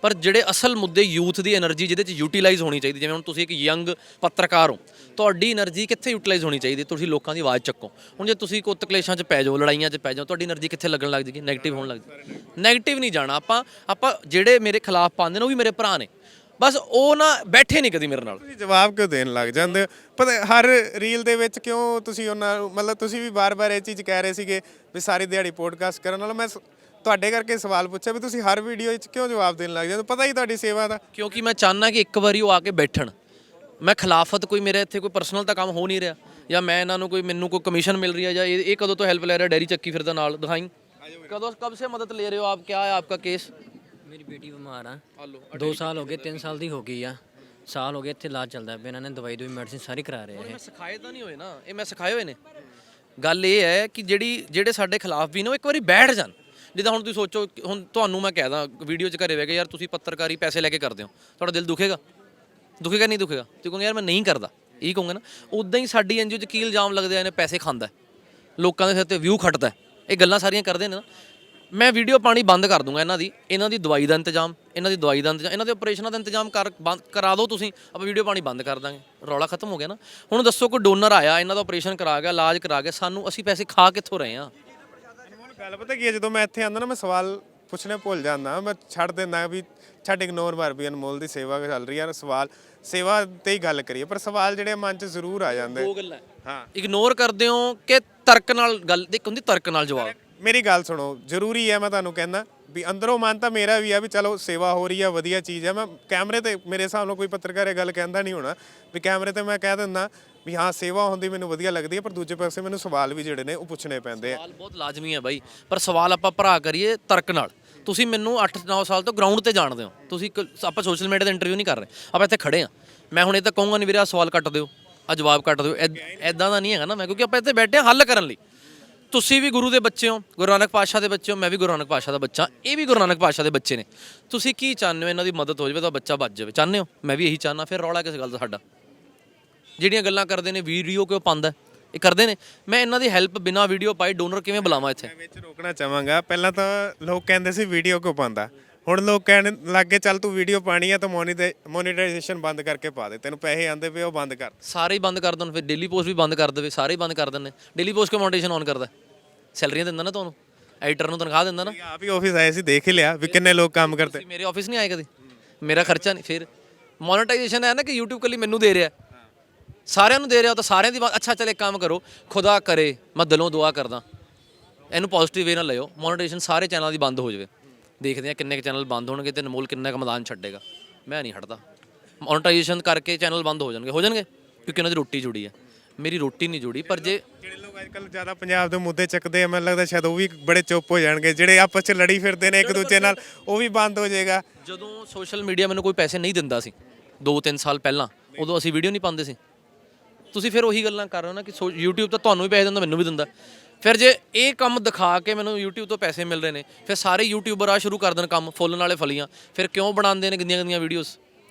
ਪਰ ਜਿਹੜੇ ਅਸਲ ਮੁੱਦੇ ਯੂਥ ਦੀ એનર્ਜੀ ਜਿਹਦੇ 'ਚ ਯੂਟਿਲਾਈਜ਼ ਹੋਣੀ ਚਾਹੀਦੀ, ਜਿਵੇਂ ਹੁਣ ਤੁਸੀਂ ਇੱਕ ਯੰਗ ਪੱਤਰਕਾਰ ਹੋ, ਤੁਹਾਡੀ એનર્ਜੀ ਕਿੱਥੇ ਯੂਟਿਲਾਈਜ਼ ਹੋਣੀ ਚਾਹੀਦੀ? ਤੁਸੀਂ ਲੋਕਾਂ ਦੀ ਆਵਾਜ਼ ਚੱਕੋ। ਹੁਣ ਜੇ ਤੁਸੀਂ ਕੋਤ ਕਲੇਸ਼ਾਂ 'ਚ ਪੈ ਜਾਓ, ਲੜਾਈਆਂ 'ਚ ਪੈ ਜਾਓ, ਤੁਹਾਡੀ એનર્ਜੀ ਕਿੱਥੇ ਲੱਗਣ ਲੱਗ ਜੇਗੀ? ਨੈਗੇਟਿਵ ਹੋਣ ਲੱਗ ਜੀ ਨੈਗੇਟਿਵ ਨਹੀਂ ਜਾਣਾ। ਆਪਾਂ ਆਪਾਂ ਜਿਹੜੇ ਮੇਰੇ ਖਿਲਾਫ ਪਾਉਂਦੇ ਨੇ, ਉਹ ਵੀ ਮੇਰੇ ਭਰਾ ਨੇ। ਬਸ ਉਹ ਨਾ ਬੈਠੇ ਨਹੀਂ ਕਦੀ ਮੇਰੇ ਨਾਲ। ਤੁਸੀਂ ਜਵਾਬ ਕਿਉਂ ਦੇਣ ਲੱਗ ਜਾਂਦੇ ਹੋ? ਪਤਾ ਹਰ ਰੀਲ ਦੇ ਵਿੱਚ ਕਿਉਂ ਤੁਸੀਂ ਉਹਨਾਂ ਨੂੰ- ਮਤਲਬ ਤੁਸੀਂ ਵੀ ਬਾਰ-ਬਾਰ ਇਹ ਚੀਜ਼ ਕਹਿ ਰਹੇ ਸੀਗੇ ਵੀ ਸਾਰੀ ਦਿਹਾੜੀ ਪੋਡਕਾਸਟ ਕਰਨ ਨਾਲ। ਮੈਂ ਤੁਹਾਡੇ ਕਰਕੇ ਸਵਾਲ ਪੁੱਛਿਆ ਵੀ ਤੁਸੀਂ ਹਰ ਵੀਡੀਓ ਵਿੱਚ ਕਿਉਂ ਜਵਾਬ ਦੇਣ ਲੱਗ ਜਾਂਦੇ ਹੋ? ਪਤਾ ਹੀ ਤੁਹਾਡੀ ਸੇਵਾ ਦਾ। ਕਿਉਂਕਿ ਮੈਂ ਚਾਹਨਾ ਕਿ ਇੱਕ ਵਾਰੀ ਉਹ ਆ ਕੇ ਬੈਠਣ। ਮੈਂ ਖਿਲਾਫਤ ਕੋਈ ਮੇਰੇ ਇੱਥੇ ਕੋਈ ਪਰਸਨਲ ਤਾਂ ਕੰਮ ਹੋ ਨਹੀਂ ਰਿਹਾ। ਜਾਂ ਮੈਂ ਇਹਨਾਂ ਨੂੰ ਕੋਈ ਮੈਨੂੰ ਕੋਈ ਕਮਿਸ਼ਨ ਮਿਲ ਰਹੀ ਹੈ ਜਾਂ ਇਹ ਕਦੋਂ ਤੋਂ ਹੈਲਪ ਲੈ ਰਿਹਾ ਡੈਰੀ ਚੱਕੀ ਫਿਰਦਾ ਨਾਲ ਦਿਖਾਈ। ਕਦੋਂ ਕਬ ਸੇ ਮਦਦ ਲੈ ਰਹੇ ਹੋ ਆਪ? ਕਿਆ ਹੈ ਆਪਕਾ ਕੇਸ ਮੇਰੀ ਬੇਟੀ ਬਿਮਾਰ ਆ। 2 ਸਾਲ ਹੋ ਗਏ 3 ਸਾਲ ਦੀ ਹੋ ਗਈ ਆ। ਸਾਲ ਹੋ ਗਏ ਇੱਥੇ ਇਲਾਜ ਚੱਲਦਾ ਪਿਆ ਇਹਨਾਂ ਨੇ ਦਵਾਈ ਦਵਾਈ ਮੈਡੀਸਿਨ ਸਾਰੀ ਕਰਾ ਰਹੇ ਆ ਇਹ। ਮੈਂ ਸਿਖਾਏ ਤਾਂ ਨਹੀਂ ਹੋਏ ਨਾ ਇਹ ਮੈਂ ਸਿਖਾਏ ਹੋਏ ਨੇ। ਗੱਲ ਇਹ ਹੈ ਕਿ ਜਿਹੜੀ ਜਿਹੜੇ ਸਾਡੇ ਖਿਲਾਫ ਵੀ ਨੇ ਉਹ ਇੱਕ ਵਾਰੀ ਬੈਠ ਜਾਣ। ਜਿੱਦਾਂ ਹੁਣ ਤੁਸੀਂ ਸੋਚੋ ਹੁਣ ਤੁਹਾਨੂੰ ਮੈਂ ਕਹਿਦਾ ਵੀਡੀਓ 'ਚ ਘਰੇ ਬਹਿ ਕੇ ਯਾਰ ਤੁਸੀਂ ਪੱਤਰਕਾਰੀ ਪੈਸੇ ਲੈ ਕੇ ਕਰਦੇ ਹੋ ਤੁਹਾਡਾ ਦਿਲ ਦੁਖੇਗਾ? ਦੁਖੇਗਾ ਨਹੀਂ ਦੁਖੇਗਾ? ਤੁਸੀਂ ਕਹੋਗੇ ਯਾਰ ਮੈਂ ਨਹੀਂ ਕਰਦਾ। ਇਹ ਕਹੋਗੇ ਨਾ ਉਦਾਂ ਹੀ ਸਾਡੀ ਐਨਜੀਓ 'ਚ ਕੀ ਇਲਜ਼ਾਮ ਲੱਗਦੇ ਆ ਨੇ ਪੈਸੇ ਖਾਂਦਾ। ਲੋਕਾਂ ਦੇ ਸਿਰ ਤੇ ਵਿਊ ਖੱਟਦਾ। ਇਹ ਗੱਲਾਂ ਸਾਰੀਆਂ ਕਰਦੇ ਨੇ ਨਾ। ਮੈਂ ਵੀਡੀਓ ਪਾਣੀ ਬੰਦ ਕਰ ਦੂੰਗਾ ਇਹਨਾਂ ਦੀ। ਇਹਨਾਂ ਦੀ ਦਵਾਈ ਦਾ ਇੰਤਜ਼ਾਮ ਇਹਨਾਂ ਦੀ ਦਵਾਈ ਦਾ ਇੰਤਜ਼ਾਮ ਇਹਨਾਂ ਦੇ ਆਪਰੇਸ਼ਨਾਂ ਦਾ ਇੰਤਜ਼ਾਮ ਕਰ ਬੰਦ ਕਰਾ ਦਿਓ ਤੁਸੀਂ। ਆਪਾਂ ਵੀਡੀਓ ਪਾਣੀ ਬੰਦ ਕਰ ਦਾਂਗੇ। ਰੌਲਾ ਖਤਮ ਹੋ ਗਿਆ ਨਾ। ਹੁਣ ਦੱਸੋ ਕੋਈ ਡੋਨਰ ਆਇਆ ਇਹਨਾਂ ਦਾ ਆਪਰੇਸ਼ਨ ਕਰਾ ਗਿਆ ਇਲਾਜ ਕਰਾ ਗਿਆ ਸਾਨੂੰ ਅਸੀਂ ਪੈਸੇ ਖਾ ਕਿੱਥੋਂ ਰਹੇ ਆ ਗੱਲ ਪਤਾ ਕੀ ਹੈ? ਜਦੋਂ ਮੈਂ ਇੱਥੇ ਆਉਂਦਾ ਨਾ ਮੈਂ ਸਵਾਲ ਪੁੱਛਣੇ ਭੁੱਲ ਜਾਂਦਾ। ਮੈਂ ਛੱਡ ਦਿੰਦਾ ਵੀ ਛੱਡ ਇਗਨੋਰ ਮਾਰ ਵੀ ਅਨਮੋਲ ਦੀ ਸੇਵਾ ਚੱਲ ਰਹੀ ਹੈ ਸਵਾਲ ਸੇਵਾ ਤੇ ਹੀ ਗੱਲ ਕਰੀਏ ਪਰ ਸਵਾਲ ਜਿਹੜੇ ਮਨ 'ਚ ਜ਼ਰੂਰ ਆ ਜਾਂਦੇ। ਦੋ ਗੱਲਾਂ। ਹਾਂ। ਇਗਨੋਰ ਕਰਦੇ ਹੋ ਕਿ ਤਰਕ ਨਾਲ ਗੱਲ ਇੱਕ ਹੁੰਦੀ ਤਰਕ ਨਾਲ ਜਵਾਬ? ਮੇਰੀ ਗੱਲ ਸੁਣੋ, ਜ਼ਰੂਰੀ ਹੈ ਮੈਂ ਤੁਹਾਨੂੰ ਕਹਿੰਦਾ ਵੀ ਅੰਦਰੋਂ ਮਨ ਤਾਂ ਮੇਰਾ ਵੀ ਆ ਵੀ ਚਲੋ ਸੇਵਾ ਹੋ ਰਹੀ ਆ, ਵਧੀਆ ਚੀਜ਼ ਆ। ਮੈਂ ਕੈਮਰੇ ਤੇ ਮੇਰੇ ਹਿਸਾਬ ਨਾਲ ਕੋਈ ਪੱਤਰਕਾਰ ਇਹ ਗੱਲ ਕਹਿੰਦਾ ਨਹੀਂ ਹੋਣਾ। ਵੀ ਕੈਮਰੇ ਤੇ ਮੈਂ ਕਹਿ ਦਿੰਦਾ ਵੀ ਹਾਂ, ਸੇਵਾ ਹੁੰਦੀ ਮੈਨੂੰ ਵਧੀਆ ਲੱਗਦੀ ਹੈ ਪਰ ਦੂਜੇ ਪਾਸੇ ਮੈਨੂੰ ਸਵਾਲ ਵੀ ਜਿਹੜੇ ਨੇ ਉਹ ਪੁੱਛਣੇ ਪੈਂਦੇ ਆ। ਸਵਾਲ ਬਹੁਤ ਲਾਜ਼ਮੀ ਹੈ ਬਾਈ, ਪਰ ਸਵਾਲ ਆਪਾਂ ਭਰਾ ਕਰੀਏ ਤਰਕ ਨਾਲ। ਤੁਸੀਂ ਮੈਨੂੰ 8-9 ਸਾਲ ਤੋਂ ਗਰਾਊਂਡ ਤੇ ਜਾਣਦੇ ਹੋ। ਤੁਸੀਂ ਕ ਆਪਾਂ ਸੋਸ਼ਲ ਮੀਡੀਆ ਤੇ ਇੰਟਰਵਿਊ ਨਹੀਂ ਕਰ ਰਹੇ। ਆਪਾਂ ਇੱਥੇ ਖੜੇ ਆ। ਮੈਂ ਹੁਣ ਇਹ ਤਾਂ ਕਹੂੰਗਾ ਨਹੀਂ ਵੀਰੇ, ਆਹ ਸਵਾਲ ਕੱਟ ਦਿਓ ਆ ਜਵਾਬ ਕੱਟ ਦਿਓ। ਐਦਾਂ ਦਾ ਨਹੀਂ ਹੈਗਾ ਨਾ ਮੈਂ, ਕਿਉਂਕਿ ਆਪਾਂ ਇੱਥੇ ਬੈਠੇ ਹਾਂ ਹੱਲ ਕਰਨ ਲਈ। ਤੁਸੀਂ ਵੀ ਗੁਰੂ ਦੇ ਬੱਚੇ ਹੋ, ਗੁਰੂ ਨਾਨਕ ਪਾਤਸ਼ਾਹ ਦੇ ਬੱਚੇ ਹੋ, ਮੈਂ ਵੀ ਗੁਰੂ ਨਾਨਕ ਪਾਤਸ਼ਾਹ ਦਾ ਬੱਚਾ। ਇਹ ਵੀ ਗੁਰੂ ਨਾਨਕ ਪਾਤਸ਼ਾਹ ਦੇ ਬੱਚੇ ਨੇ। ਤੁਸੀਂ ਕੀ ਚਾਹੁੰਦੇ ਹੋ? ਇਹਨਾਂ ਦੀ ਮਦਦ ਹੋ ਜਾਵੇ ਤਾਂ ਬੱਚਾ ਬਚ ਜਾਵੇ। ਚਾਹੁੰਦੇ ਹੋ? ਮੈਂ ਵੀ ਇਹੀ ਚਾਹਨਾ ਫਿਰ ਰੌਲਾ ਕਿਸ ਗੱਲ ਦਾ ਸਾਡਾ? ਜਿਹੜੀਆਂ ਗੱਲਾਂ ਕਰਦੇ ਨੇ ਵੀਡੀਓ ਕਿਉਂ ਪਾਉਂਦਾ ਇਹ ਕਰਦੇ ਨੇ। ਮੈਂ ਇਹਨਾਂ ਦੀ ਹੈਲਪ ਬਿਨਾ ਵੀਡੀਓ ਪਾਈ ਡੋਨਰ ਕਿਵੇਂ ਬੁਲਾਵਾਂ ਇੱਥੇ? ਵਿੱਚ ਰੋਕਣਾ ਚਾਹਾਂਗਾ। ਪਹਿਲਾਂ ਤਾਂ ਲੋਕ ਕਹਿੰਦੇ ਸੀ, ਵੀਡੀਓ ਕਿਉਂ ਪਾਉਂਦਾ? ਹੁਣ ਲੋਕ ਕਹਿਣ ਲੱਗੇ ਚੱਲ ਤੂੰ ਵੀਡੀਓ ਪਾਣੀ ਆ ਤਾਂ ਮੋਨੀਟਾਈਜੇਸ਼ਨ ਬੰਦ ਕਰਕੇ ਪਾ ਦੇ। ਤੈਨੂੰ ਪੈਸੇ ਆਂਦੇ ਪਏ ਉਹ ਬੰਦ ਕਰ। ਸਾਰੇ ਹੀ ਬੰਦ ਕਰ ਦੇਣ ਫਿਰ ਡੇਲੀ ਪੋਸਟ ਵੀ ਬੰਦ ਕਰ ਦੇਵੇ ਸਾਰੇ ਹੀ ਬੰਦ ਕਰ ਦਿੰਦੇ। ਡੇਲੀ ਪੋਸਟ ਕੋ ਮੋਨੇਟੇਸ਼ਨ ਆਨ ਕਰਦਾ? ਸੈਲਰੀਆਂ ਦਿੰਦਾ ਨਾ ਤੁਹਾਨੂੰ? ਐਡੀਟਰ ਨੂੰ ਤਨਖਾਹ ਦਿੰਦਾ ਨਾ? ਆਪ ਹੀ ਆਫਿਸ ਆਏ ਸੀ ਦੇਖ ਹੀ ਲਿਆ ਵੀ ਕਿੰਨੇ ਲੋਕ ਕੰਮ ਕਰਦੇ। ਮੇਰੇ ਆਫਿਸ ਨਹੀਂ ਆਏ ਕਦੇ? ਮੇਰਾ ਖਰਚਾ ਨਹੀਂ ਫਿਰ ਮੋਨੇਟਾਈਜੇਸ਼ਨ ਹੈ ਨਾ ਕਿ YouTube ਕੱਲੀ ਮੈਨੂੰ ਦੇ ਰਿਹਾ। ਸਾਰਿਆਂ ਨੂੰ ਦੇ ਰਿਹਾ ਤਾਂ ਸਾਰਿਆਂ ਦੀ ਅੱਛਾ ਚੱਲ ਕੰਮ ਕਰੋ ਖੁਦਾ ਕਰੇ ਮੈਂ ਦਿਲੋਂ ਦੁਆ ਕਰਦਾ। ਇਹਨੂੰ ਪੋਜ਼ਿਟਿਵ ਵੇ ਨਾਲ ਲਿਓ ਮੋਨੇਟੇਸ਼ਨ ਸਾਰੇ ਚੈਨਲਾਂ ਦੀ ਬੰਦ ਹੋ ਜਾਵੇ। ਦੇਖਦੇ ਆ ਕਿੰਨੇ ਕੁ ਚੈਨਲ ਬੰਦ ਹੋਣਗੇ ਤੇ ਅਨਮੋਲ ਕਿੰਨਾ ਕੁ ਮੈਦਾਨ ਛੱਡੇਗਾ। ਮੈਂ ਨਹੀਂ ਹਟਦਾ। ਮੋਨੇਟਾਈਜੇਸ਼ਨ ਕਰਕੇ ਚੈਨਲ ਬੰਦ ਹੋ ਜਾਣਗੇ। ਹੋ ਜਾਣਗੇ? ਕਿਉਂਕਿ ਉਹਨਾਂ ਦੀ ਰੋਟੀ ਜੁੜੀ ਹੈ। ਮੇਰੀ ਰੋਟੀ ਨਹੀਂ ਜੁੜੀ ਪਰ ਜੇ ਜਿਹੜੇ ਲੋਕ ਅੱਜ ਕੱਲ ਜ਼ਿਆਦਾ ਪੰਜਾਬ ਦੇ ਮੁੱਦੇ ਚੱਕਦੇ ਆ ਮੈਨੂੰ ਲੱਗਦਾ ਸ਼ਾਇਦ ਉਹ ਵੀ ਬੜੇ ਚੁੱਪ ਹੋ ਜਾਣਗੇ। ਜਿਹੜੇ ਆਪਸ 'ਚ ਲੜੀ ਫਿਰਦੇ ਨੇ ਇੱਕ ਦੂਜੇ ਨਾਲ ਉਹ ਵੀ ਬੰਦ ਹੋ ਜਾਏਗਾ। ਜਦੋਂ ਸੋਸ਼ਲ ਮੀਡੀਆ ਮੈਨੂੰ ਕੋਈ ਪੈਸੇ ਨਹੀਂ ਦਿੰਦਾ ਸੀ 2-3 ਸਾਲ ਪਹਿਲਾਂ ਉਦੋਂ ਅਸੀਂ ਵੀਡੀਓ ਨਹੀਂ ਪਾਉਂਦੇ ਸੀ। ਤੁਸੀਂ ਫਿਰ ਉਹੀ ਗੱਲਾਂ ਕਰ ਰਹੇ ਹੋ ਨਾ ਕਿ ਸੋ- YouTube ਤਾਂ ਤੁਹਾਨੂੰ ਵੀ ਪੈਸੇ ਦਿੰਦਾ ਮੈਨੂੰ ਵੀ ਦਿੰਦਾ। ਫਿਰ ਜੇ ਇਹ ਕੰਮ ਦਿਖਾ ਕੇ ਮੈਨੂੰ YouTube ਤੋਂ ਪੈਸੇ ਮਿਲ ਰਹੇ ਨੇ, ਫਿਰ ਸਾਰੇ ਯੂਟਿਊਬਰ ਆ ਸ਼ੁਰੂ ਕਰ ਦੇਣ ਕੰਮ ਫੁੱਲ ਨਾਲੇ ਫਲੀਆਂ। ਫਿਰ ਕਿਉਂ ਬਣਾਉਂਦੇ ਨੇ ਗੰਦੀਆਂ ਗੰਦੀਆਂ ਵੀਡੀਓਜ਼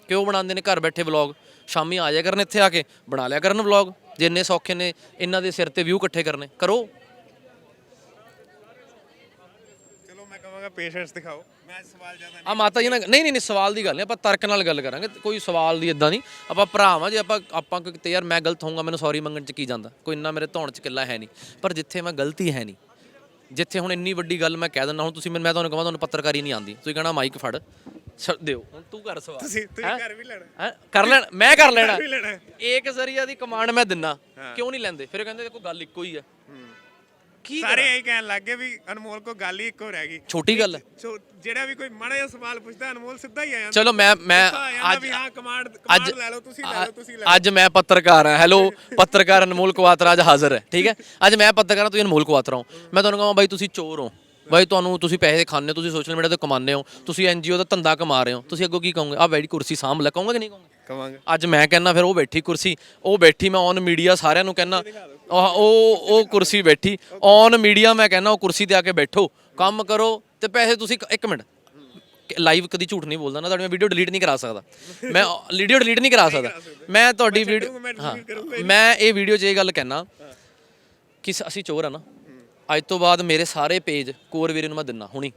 ਕਿਉਂ ਬਣਾਉਂਦੇ ਨੇ ਘਰ ਬੈਠੇ ਵਲੌਗ ਸ਼ਾਮੀ ਆ ਜਾਇਆ ਕਰਨ ਇੱਥੇ ਆ ਕੇ, ਬਣਾ ਲਿਆ ਕਰਨ ਵਲੌਗ ਜੇ ਇੰਨੇ ਸੌਖੇ ਨੇ, ਇਹਨਾਂ ਦੇ ਸਿਰ ਤੇ ਵਿਊ ਇਕੱਠੇ ਕਰਨੇ। ਕਰੋ ਚਲੋ ਮੈਂ ਕਹਾਂਗਾ ਪੇਸ਼ੈਂਸ ਦਿਖਾਓ। ਮੈਂ ਸਵਾਲ ਜ਼ਿਆਦਾ ਆ ਮਾਤਾ ਜੀ ਨਾਲ ਨਹੀਂ ਨਹੀਂ ਨਹੀਂ ਸਵਾਲ ਦੀ ਗੱਲ ਨਹੀਂ ਆਪਾਂ ਤਰਕ ਨਾਲ ਗੱਲ ਕਰਾਂਗੇ ਕੋਈ ਸਵਾਲ ਦੀ ਇਦਾਂ ਨਹੀਂ। ਆਪਾਂ ਭਰਾ ਵਾਂ ਜੇ ਆਪਾਂ ਆਪਾਂ ਕੋਈ ਕਿਤੇ ਯਾਰ ਮੈਂ ਗਲਤ ਹੋਊਂਗਾ ਮੈਨੂੰ ਸੌਰੀ ਮੰਗਣ ਚ ਕੀ ਜਾਂਦਾ? ਕੋਈ ਇੰਨਾ ਮੇਰੇ ਧੌਣ ਚ ਕਿੱਲਾ ਹੈ ਨਹੀਂ। ਪਰ ਜਿੱਥੇ ਮੈਂ ਗਲਤੀ ਹੈ ਨਹੀਂ ਜਿੱਥੇ ਹੁਣ ਇੰਨੀ ਵੱਡੀ ਗੱਲ ਮੈਂ ਕਹਿ ਦਿੰਦਾ ਹੁਣ ਤੁਸੀਂ ਮੈਨੂੰ ਮੈਂ ਤੁਹਾਨੂੰ ਕਹਾਂ ਤੁਹਾਨੂੰ ਪੱਤਰਕਾਰੀ ਨਹੀਂ ਆਉਂਦੀ। ਤੁਸੀਂ ਕਹਣਾ ਮਾਈਕ ਫੜ ਛੱਡ ਦਿਓ। ਹੁਣ ਤੂੰ ਕਰ ਸਵਾਲ। ਤੁਸੀਂ ਤੁਸੀਂ? ਕਰ ਵੀ ਲੈਣਾ। ਹੈਂ? ਕਰ ਲੈਣ ਮੈਂ ਕਰ ਲੈਣਾ। ਏਕ ਜ਼ਰੀਆ ਦੀ ਕਮਾਂਡ ਮੈਂ ਦਿੰਨਾ ਕਿਉਂ ਨਹੀਂ ਲੈਂਦੇ? ਫਿਰ ਕਹਿੰਦੇ ਦੇਖੋ ਗੱਲ ਇੱਕੋ ਹੀ। ਹੈ। ਕੀ ਸਾਰੇ ਇਹੀ ਕਹਿਣ ਲੱਗ ਗਏ ਵੀ ਅਨਮੋਲ ਕੋ ਗੱਲ ਹੀ ਇੱਕੋ ਰਹਿ ਗਈ। ਛੋਟੀ ਗੱਲ। ਹੈ ਸੋ ਜਿਹੜਾ ਵੀ ਕੋਈ ਮਾੜਾ ਜਿਹਾ ਸਵਾਲ ਪੁੱਛਦਾ ਅਨਮੋਲ ਸਿੱਧਾ ਹੀ ਆ ਜਾਂਦਾ। ਚਲੋ ਮੈਂ ਮੈਂ ਗੁੱਸਾ ਆ ਜਾਂਦਾ ਅੱਜ ਵੀ ਹਾਂ ਕਮਾਂਡ ਅੱਜ ਕਮਾਂਡ ਲੈ ਲਓ ਤੁਸੀਂ ਲੈ ਲਓ ਤੁਸੀਂ ਲੈ ਲਓ। ਅੱਜ ਮੈਂ ਪੱਤਰਕਾਰ ਹਾਂ। ਹੈਲੋ ਪੱਤਰਕਾਰ ਅਨਮੋਲ ਕੁਆਤਰਾ ਅੱਜ ਹਾਜ਼ਰ ਹੈ। ਠੀਕ ਹੈ? ਅੱਜ ਮੈਂ ਪੱਤਰਕਾਰ ਹਾਂ ਤੁਸੀਂ ਅਨਮੋਲ ਕੁਆਤਰਾ ਹੋ। ਮੈਂ ਤੁਹਾਨੂੰ ਕਹਾਂ ਬਾਈ ਤੁਸੀਂ ਚੋਰ ਹੋ। ਬਾਈ ਤੁਹਾਨੂੰ ਤੁਸੀਂ ਪੈਸੇ ਖਾਂਦੇ ਹੋ ਤੁਸੀਂ ਸੋਸ਼ਲ ਮੀਡੀਆ ਤੇ ਕਮਾਉਂਦੇ ਹੋ ਤੁਸੀਂ ਐਨਜੀਓ ਦਾ ਧੰਦਾ ਕਮਾ ਰਹੇ ਹੋ। ਤੁਸੀਂ ਅੱਗੋਂ ਕੀ ਕਹੋਗੇ? ਆ ਬੈਠੀ ਕੁਰਸੀ ਸਾਂਭ ਲੈ ਕਹੋਗੇ ਕਿ ਨਹੀਂ ਕਹੋਗੇ? ਕਵਾਂਗੇ। ਅੱਜ ਮੈਂ ਕਹਿੰਦਾ ਫਿਰ ਉਹ ਬੈਠੀ ਕੁਰਸੀ ਉਹ ਬੈਠੀ ਮੈਂ ਔਨ ਮੀਡੀਆ ਸਾਰਿਆਂ ਨੂੰ ਕਹਿੰਦਾ ਉਹ ਉਹ ਉਹ ਕੁਰਸੀ ਬੈਠੀ ਔਨ ਮੀਡੀਆ ਮੈਂ ਕਹਿੰਦਾ ਉਹ ਕੁਰਸੀ ਤੇ ਆ ਕੇ ਬੈਠੋ ਕੰਮ ਕਰੋ ਤੇ ਪੈਸੇ ਤੁਸੀਂ ਇੱਕ ਮਿੰਟ। ਲਾਈਵ ਕਦੀ ਝੂਠ ਨਹੀਂ ਬੋਲਦਾ ਨਾ ਤੁਹਾਡੀ ਮੈਂ ਵੀਡੀਓ ਡਿਲੀਟ ਨਹੀਂ ਕਰਾ ਸਕਦਾ। ਮੈਂ ਵੀਡੀਓ ਡਿਲੀਟ ਨਹੀਂ ਕਰਾ ਸਕਦਾ। ਮੈਂ ਤੁਹਾਡੀ ਵੀਡੀਓ ਹਾਂ ਮੈਂ ਇਹ ਵੀਡੀਓ 'ਚ ਇਹ ਗੱਲ ਕਹਿਣਾ ਕਿ ਅਸੀਂ ਚੋਰ ਆ ਨਾ। ਅੱਜ ਤੋਂ ਬਾਅਦ ਮੇਰੇ ਸਾਰੇ ਪੇਜ ਕੋਰ ਵੀਰੇ ਨੂੰ ਮੈਂ ਦਿੰਨਾ ਹੁਣੀ।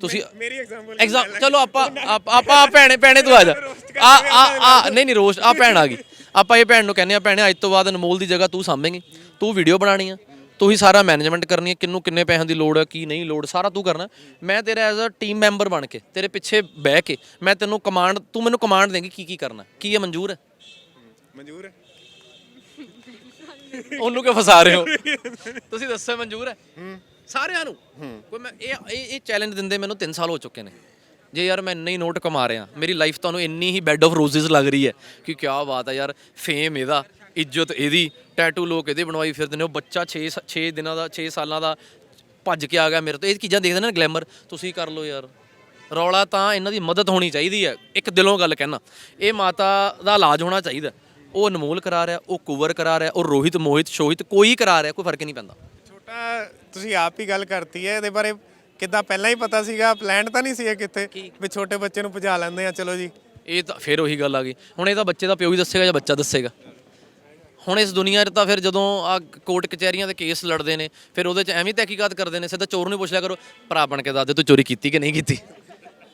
ਤੁਸੀਂ ਮੇਰੀ ਐਗਜ਼ਾਮਪਲ ਐਗਜ਼ਾਮ ਚਲੋ ਆਪਾਂ ਆਪ- ਭੈਣੇ ਭੈਣੇ ਤੂੰ ਆ ਜਾ। ਆ ਆ ਆ ਨਹੀਂ ਨਹੀਂ ਰੋਸਟ ਆ ਭੈਣ ਆ ਗਈ। ਆਪਾਂ ਇਹ ਭੈਣ ਨੂੰ ਕਹਿੰਦੇ ਆ ਭੈਣੇ ਅੱਜ ਤੋਂ ਬਾਅਦ ਅਨਮੋਲ ਦੀ ਜਗ੍ਹਾ ਤੂੰ ਸਾਂਭੇਂਗੀ। ਤੂੰ ਵੀਡੀਓ ਬਣਾਣੀ ਆ। ਤੂੰ ਹੀ ਸਾਰਾ ਮੈਨੇਜਮੈਂਟ ਕਰਨੀ ਹੈ ਕਿੰਨੂੰ ਕਿੰਨੇ ਪੈਸਿਆਂ ਦੀ ਲੋੜ ਹੈ ਕੀ ਨਹੀਂ ਲੋੜ ਸਾਰਾ ਤੂੰ ਕਰਨਾ। ਮੈਂ ਤੇਰਾ ਐਜ਼ ਅ ਟੀਮ ਮੈਂਬਰ ਬਣ ਕੇ ਤੇਰੇ ਪਿੱਛੇ ਬਹਿ ਕੇ ਮੈਂ ਤੈਨੂੰ ਕਮਾਂਡ ਤੂੰ ਮੈਨੂੰ ਕਮਾਂਡ ਦੇਂਗੀ ਕੀ ਕੀ ਕਰਨਾ। ਕੀ ਇਹ ਮਨਜ਼ੂਰ? ਹੈ ਮਨਜ਼ੂਰ? ਹੈ ਉਹਨੂੰ ਕਿਉਂ ਫਸਾ ਰਹੇ ਹੋ? ਤੁਸੀਂ ਦੱਸੋ ਮਨਜ਼ੂਰ ਹੈ? ਸਾਰਿਆਂ ਨੂੰ। ਕੋਈ ਮੈਂ ਇਹ ਇਹ ਇਹ ਚੈਲੰਜ ਦਿੰਦੇ ਮੈਨੂੰ 3 ਸਾਲ ਹੋ ਚੁੱਕੇ ਨੇ। ਜੇ ਯਾਰ ਮੈਂ ਇੰਨੇ ਹੀ ਨੋਟ ਕਮਾ ਰਿਹਾ, ਮੇਰੀ ਲਾਈਫ ਤੁਹਾਨੂੰ ਇੰਨੀ ਹੀ ਬੈੱਡ ਆਫ ਰੋਜ਼ਸ ਲੱਗ ਰਹੀ ਹੈ ਕਿ ਕੀ ਬਾਤ ਹੈ ਯਾਰ ਫੇਮ ਇਹਦਾ, ਇੱਜ਼ਤ ਇਹਦੀ ਟੈਟੂ ਲੋਕ ਇਹਦੇ ਬਣਵਾਈ ਫਿਰਦੇ ਨੇ, ਉਹ ਬੱਚਾ 6 6 ਦਿਨਾਂ ਦਾ 6 ਸਾਲਾਂ ਦਾ ਭੱਜ ਕੇ ਆ ਗਿਆ ਮੇਰੇ ਤੋਂ। ਇਹ ਚੀਜ਼ਾਂ ਦੇਖਦੇ ਨੇ ਗਲੈਮਰ ਤੁਸੀਂ ਕਰ ਲਓ ਯਾਰ। ਰੌਲਾ ਤਾਂ ਇਹਨਾਂ ਦੀ ਮਦਦ ਹੋਣੀ ਚਾਹੀਦੀ ਹੈ। ਇੱਕ ਦਿਲੋਂ ਗੱਲ ਕਹਿਣਾ, ਇਹ ਮਾਤਾ ਦਾ ਇਲਾਜ ਹੋਣਾ ਚਾਹੀਦਾ। ਉਹ ਅਨਮੋਲ ਕਰਾ ਰਿਹਾ ਉਹ ਕੁਵਰ ਕਰਾ ਰਿਹਾ ਉਹ ਰੋਹਿਤ ਮੋਹਿਤ ਸ਼ੋਹਿਤ ਕੋਈ ਕਰਾ ਰਿਹਾ ਕੋਈ ਫ਼ਰਕ ਨਹੀਂ ਪੈਂਦਾ। ਛੋਟਾ ਤੁਸੀਂ ਆਪ ਹੀ ਗੱਲ ਕਰਤੀ ਹੈ ਇਹਦੇ ਬਾਰੇ ਕਿੱਦਾਂ ਪਹਿਲਾਂ ਹੀ ਪਤਾ ਸੀਗਾ? ਪਲਾਨ ਤਾਂ ਨਹੀਂ ਸੀ ਇਹ ਕਿਤੇ ਵੀ ਛੋਟੇ ਬੱਚੇ ਨੂੰ ਭਜਾ ਲੈਂਦੇ ਆ ਚਲੋ ਜੀ। ਇਹ ਤਾਂ ਫਿਰ ਉਹੀ ਗੱਲ ਆ ਗਈ। ਹੁਣ ਇਹ ਤਾਂ ਬੱਚੇ ਦਾ ਪਿਓ ਹੀ ਦੱਸੇਗਾ ਜਾਂ ਬੱਚਾ ਦੱਸੇਗਾ। ਹੁਣ ਇਸ ਦੁਨੀਆ 'ਚ ਤਾਂ ਫਿਰ ਜਦੋਂ ਆ ਕੋਰਟ ਕਚਹਿਰੀਆਂ ਦੇ ਕੇਸ ਲੜਦੇ ਨੇ ਫਿਰ ਉਹਦੇ 'ਚ ਐਵੇਂ ਤਹਿਕੀਕਾਤ ਕਰਦੇ ਨੇ ਸਿੱਧਾ ਚੋਰ ਨੂੰ ਪੁੱਛ ਲਿਆ ਕਰੋ ਭਰਾ ਬਣ ਕੇ ਦੱਸ ਦੇ ਤੂੰ ਚੋਰੀ ਕੀਤੀ ਕਿ ਨਹੀਂ ਕੀਤੀ?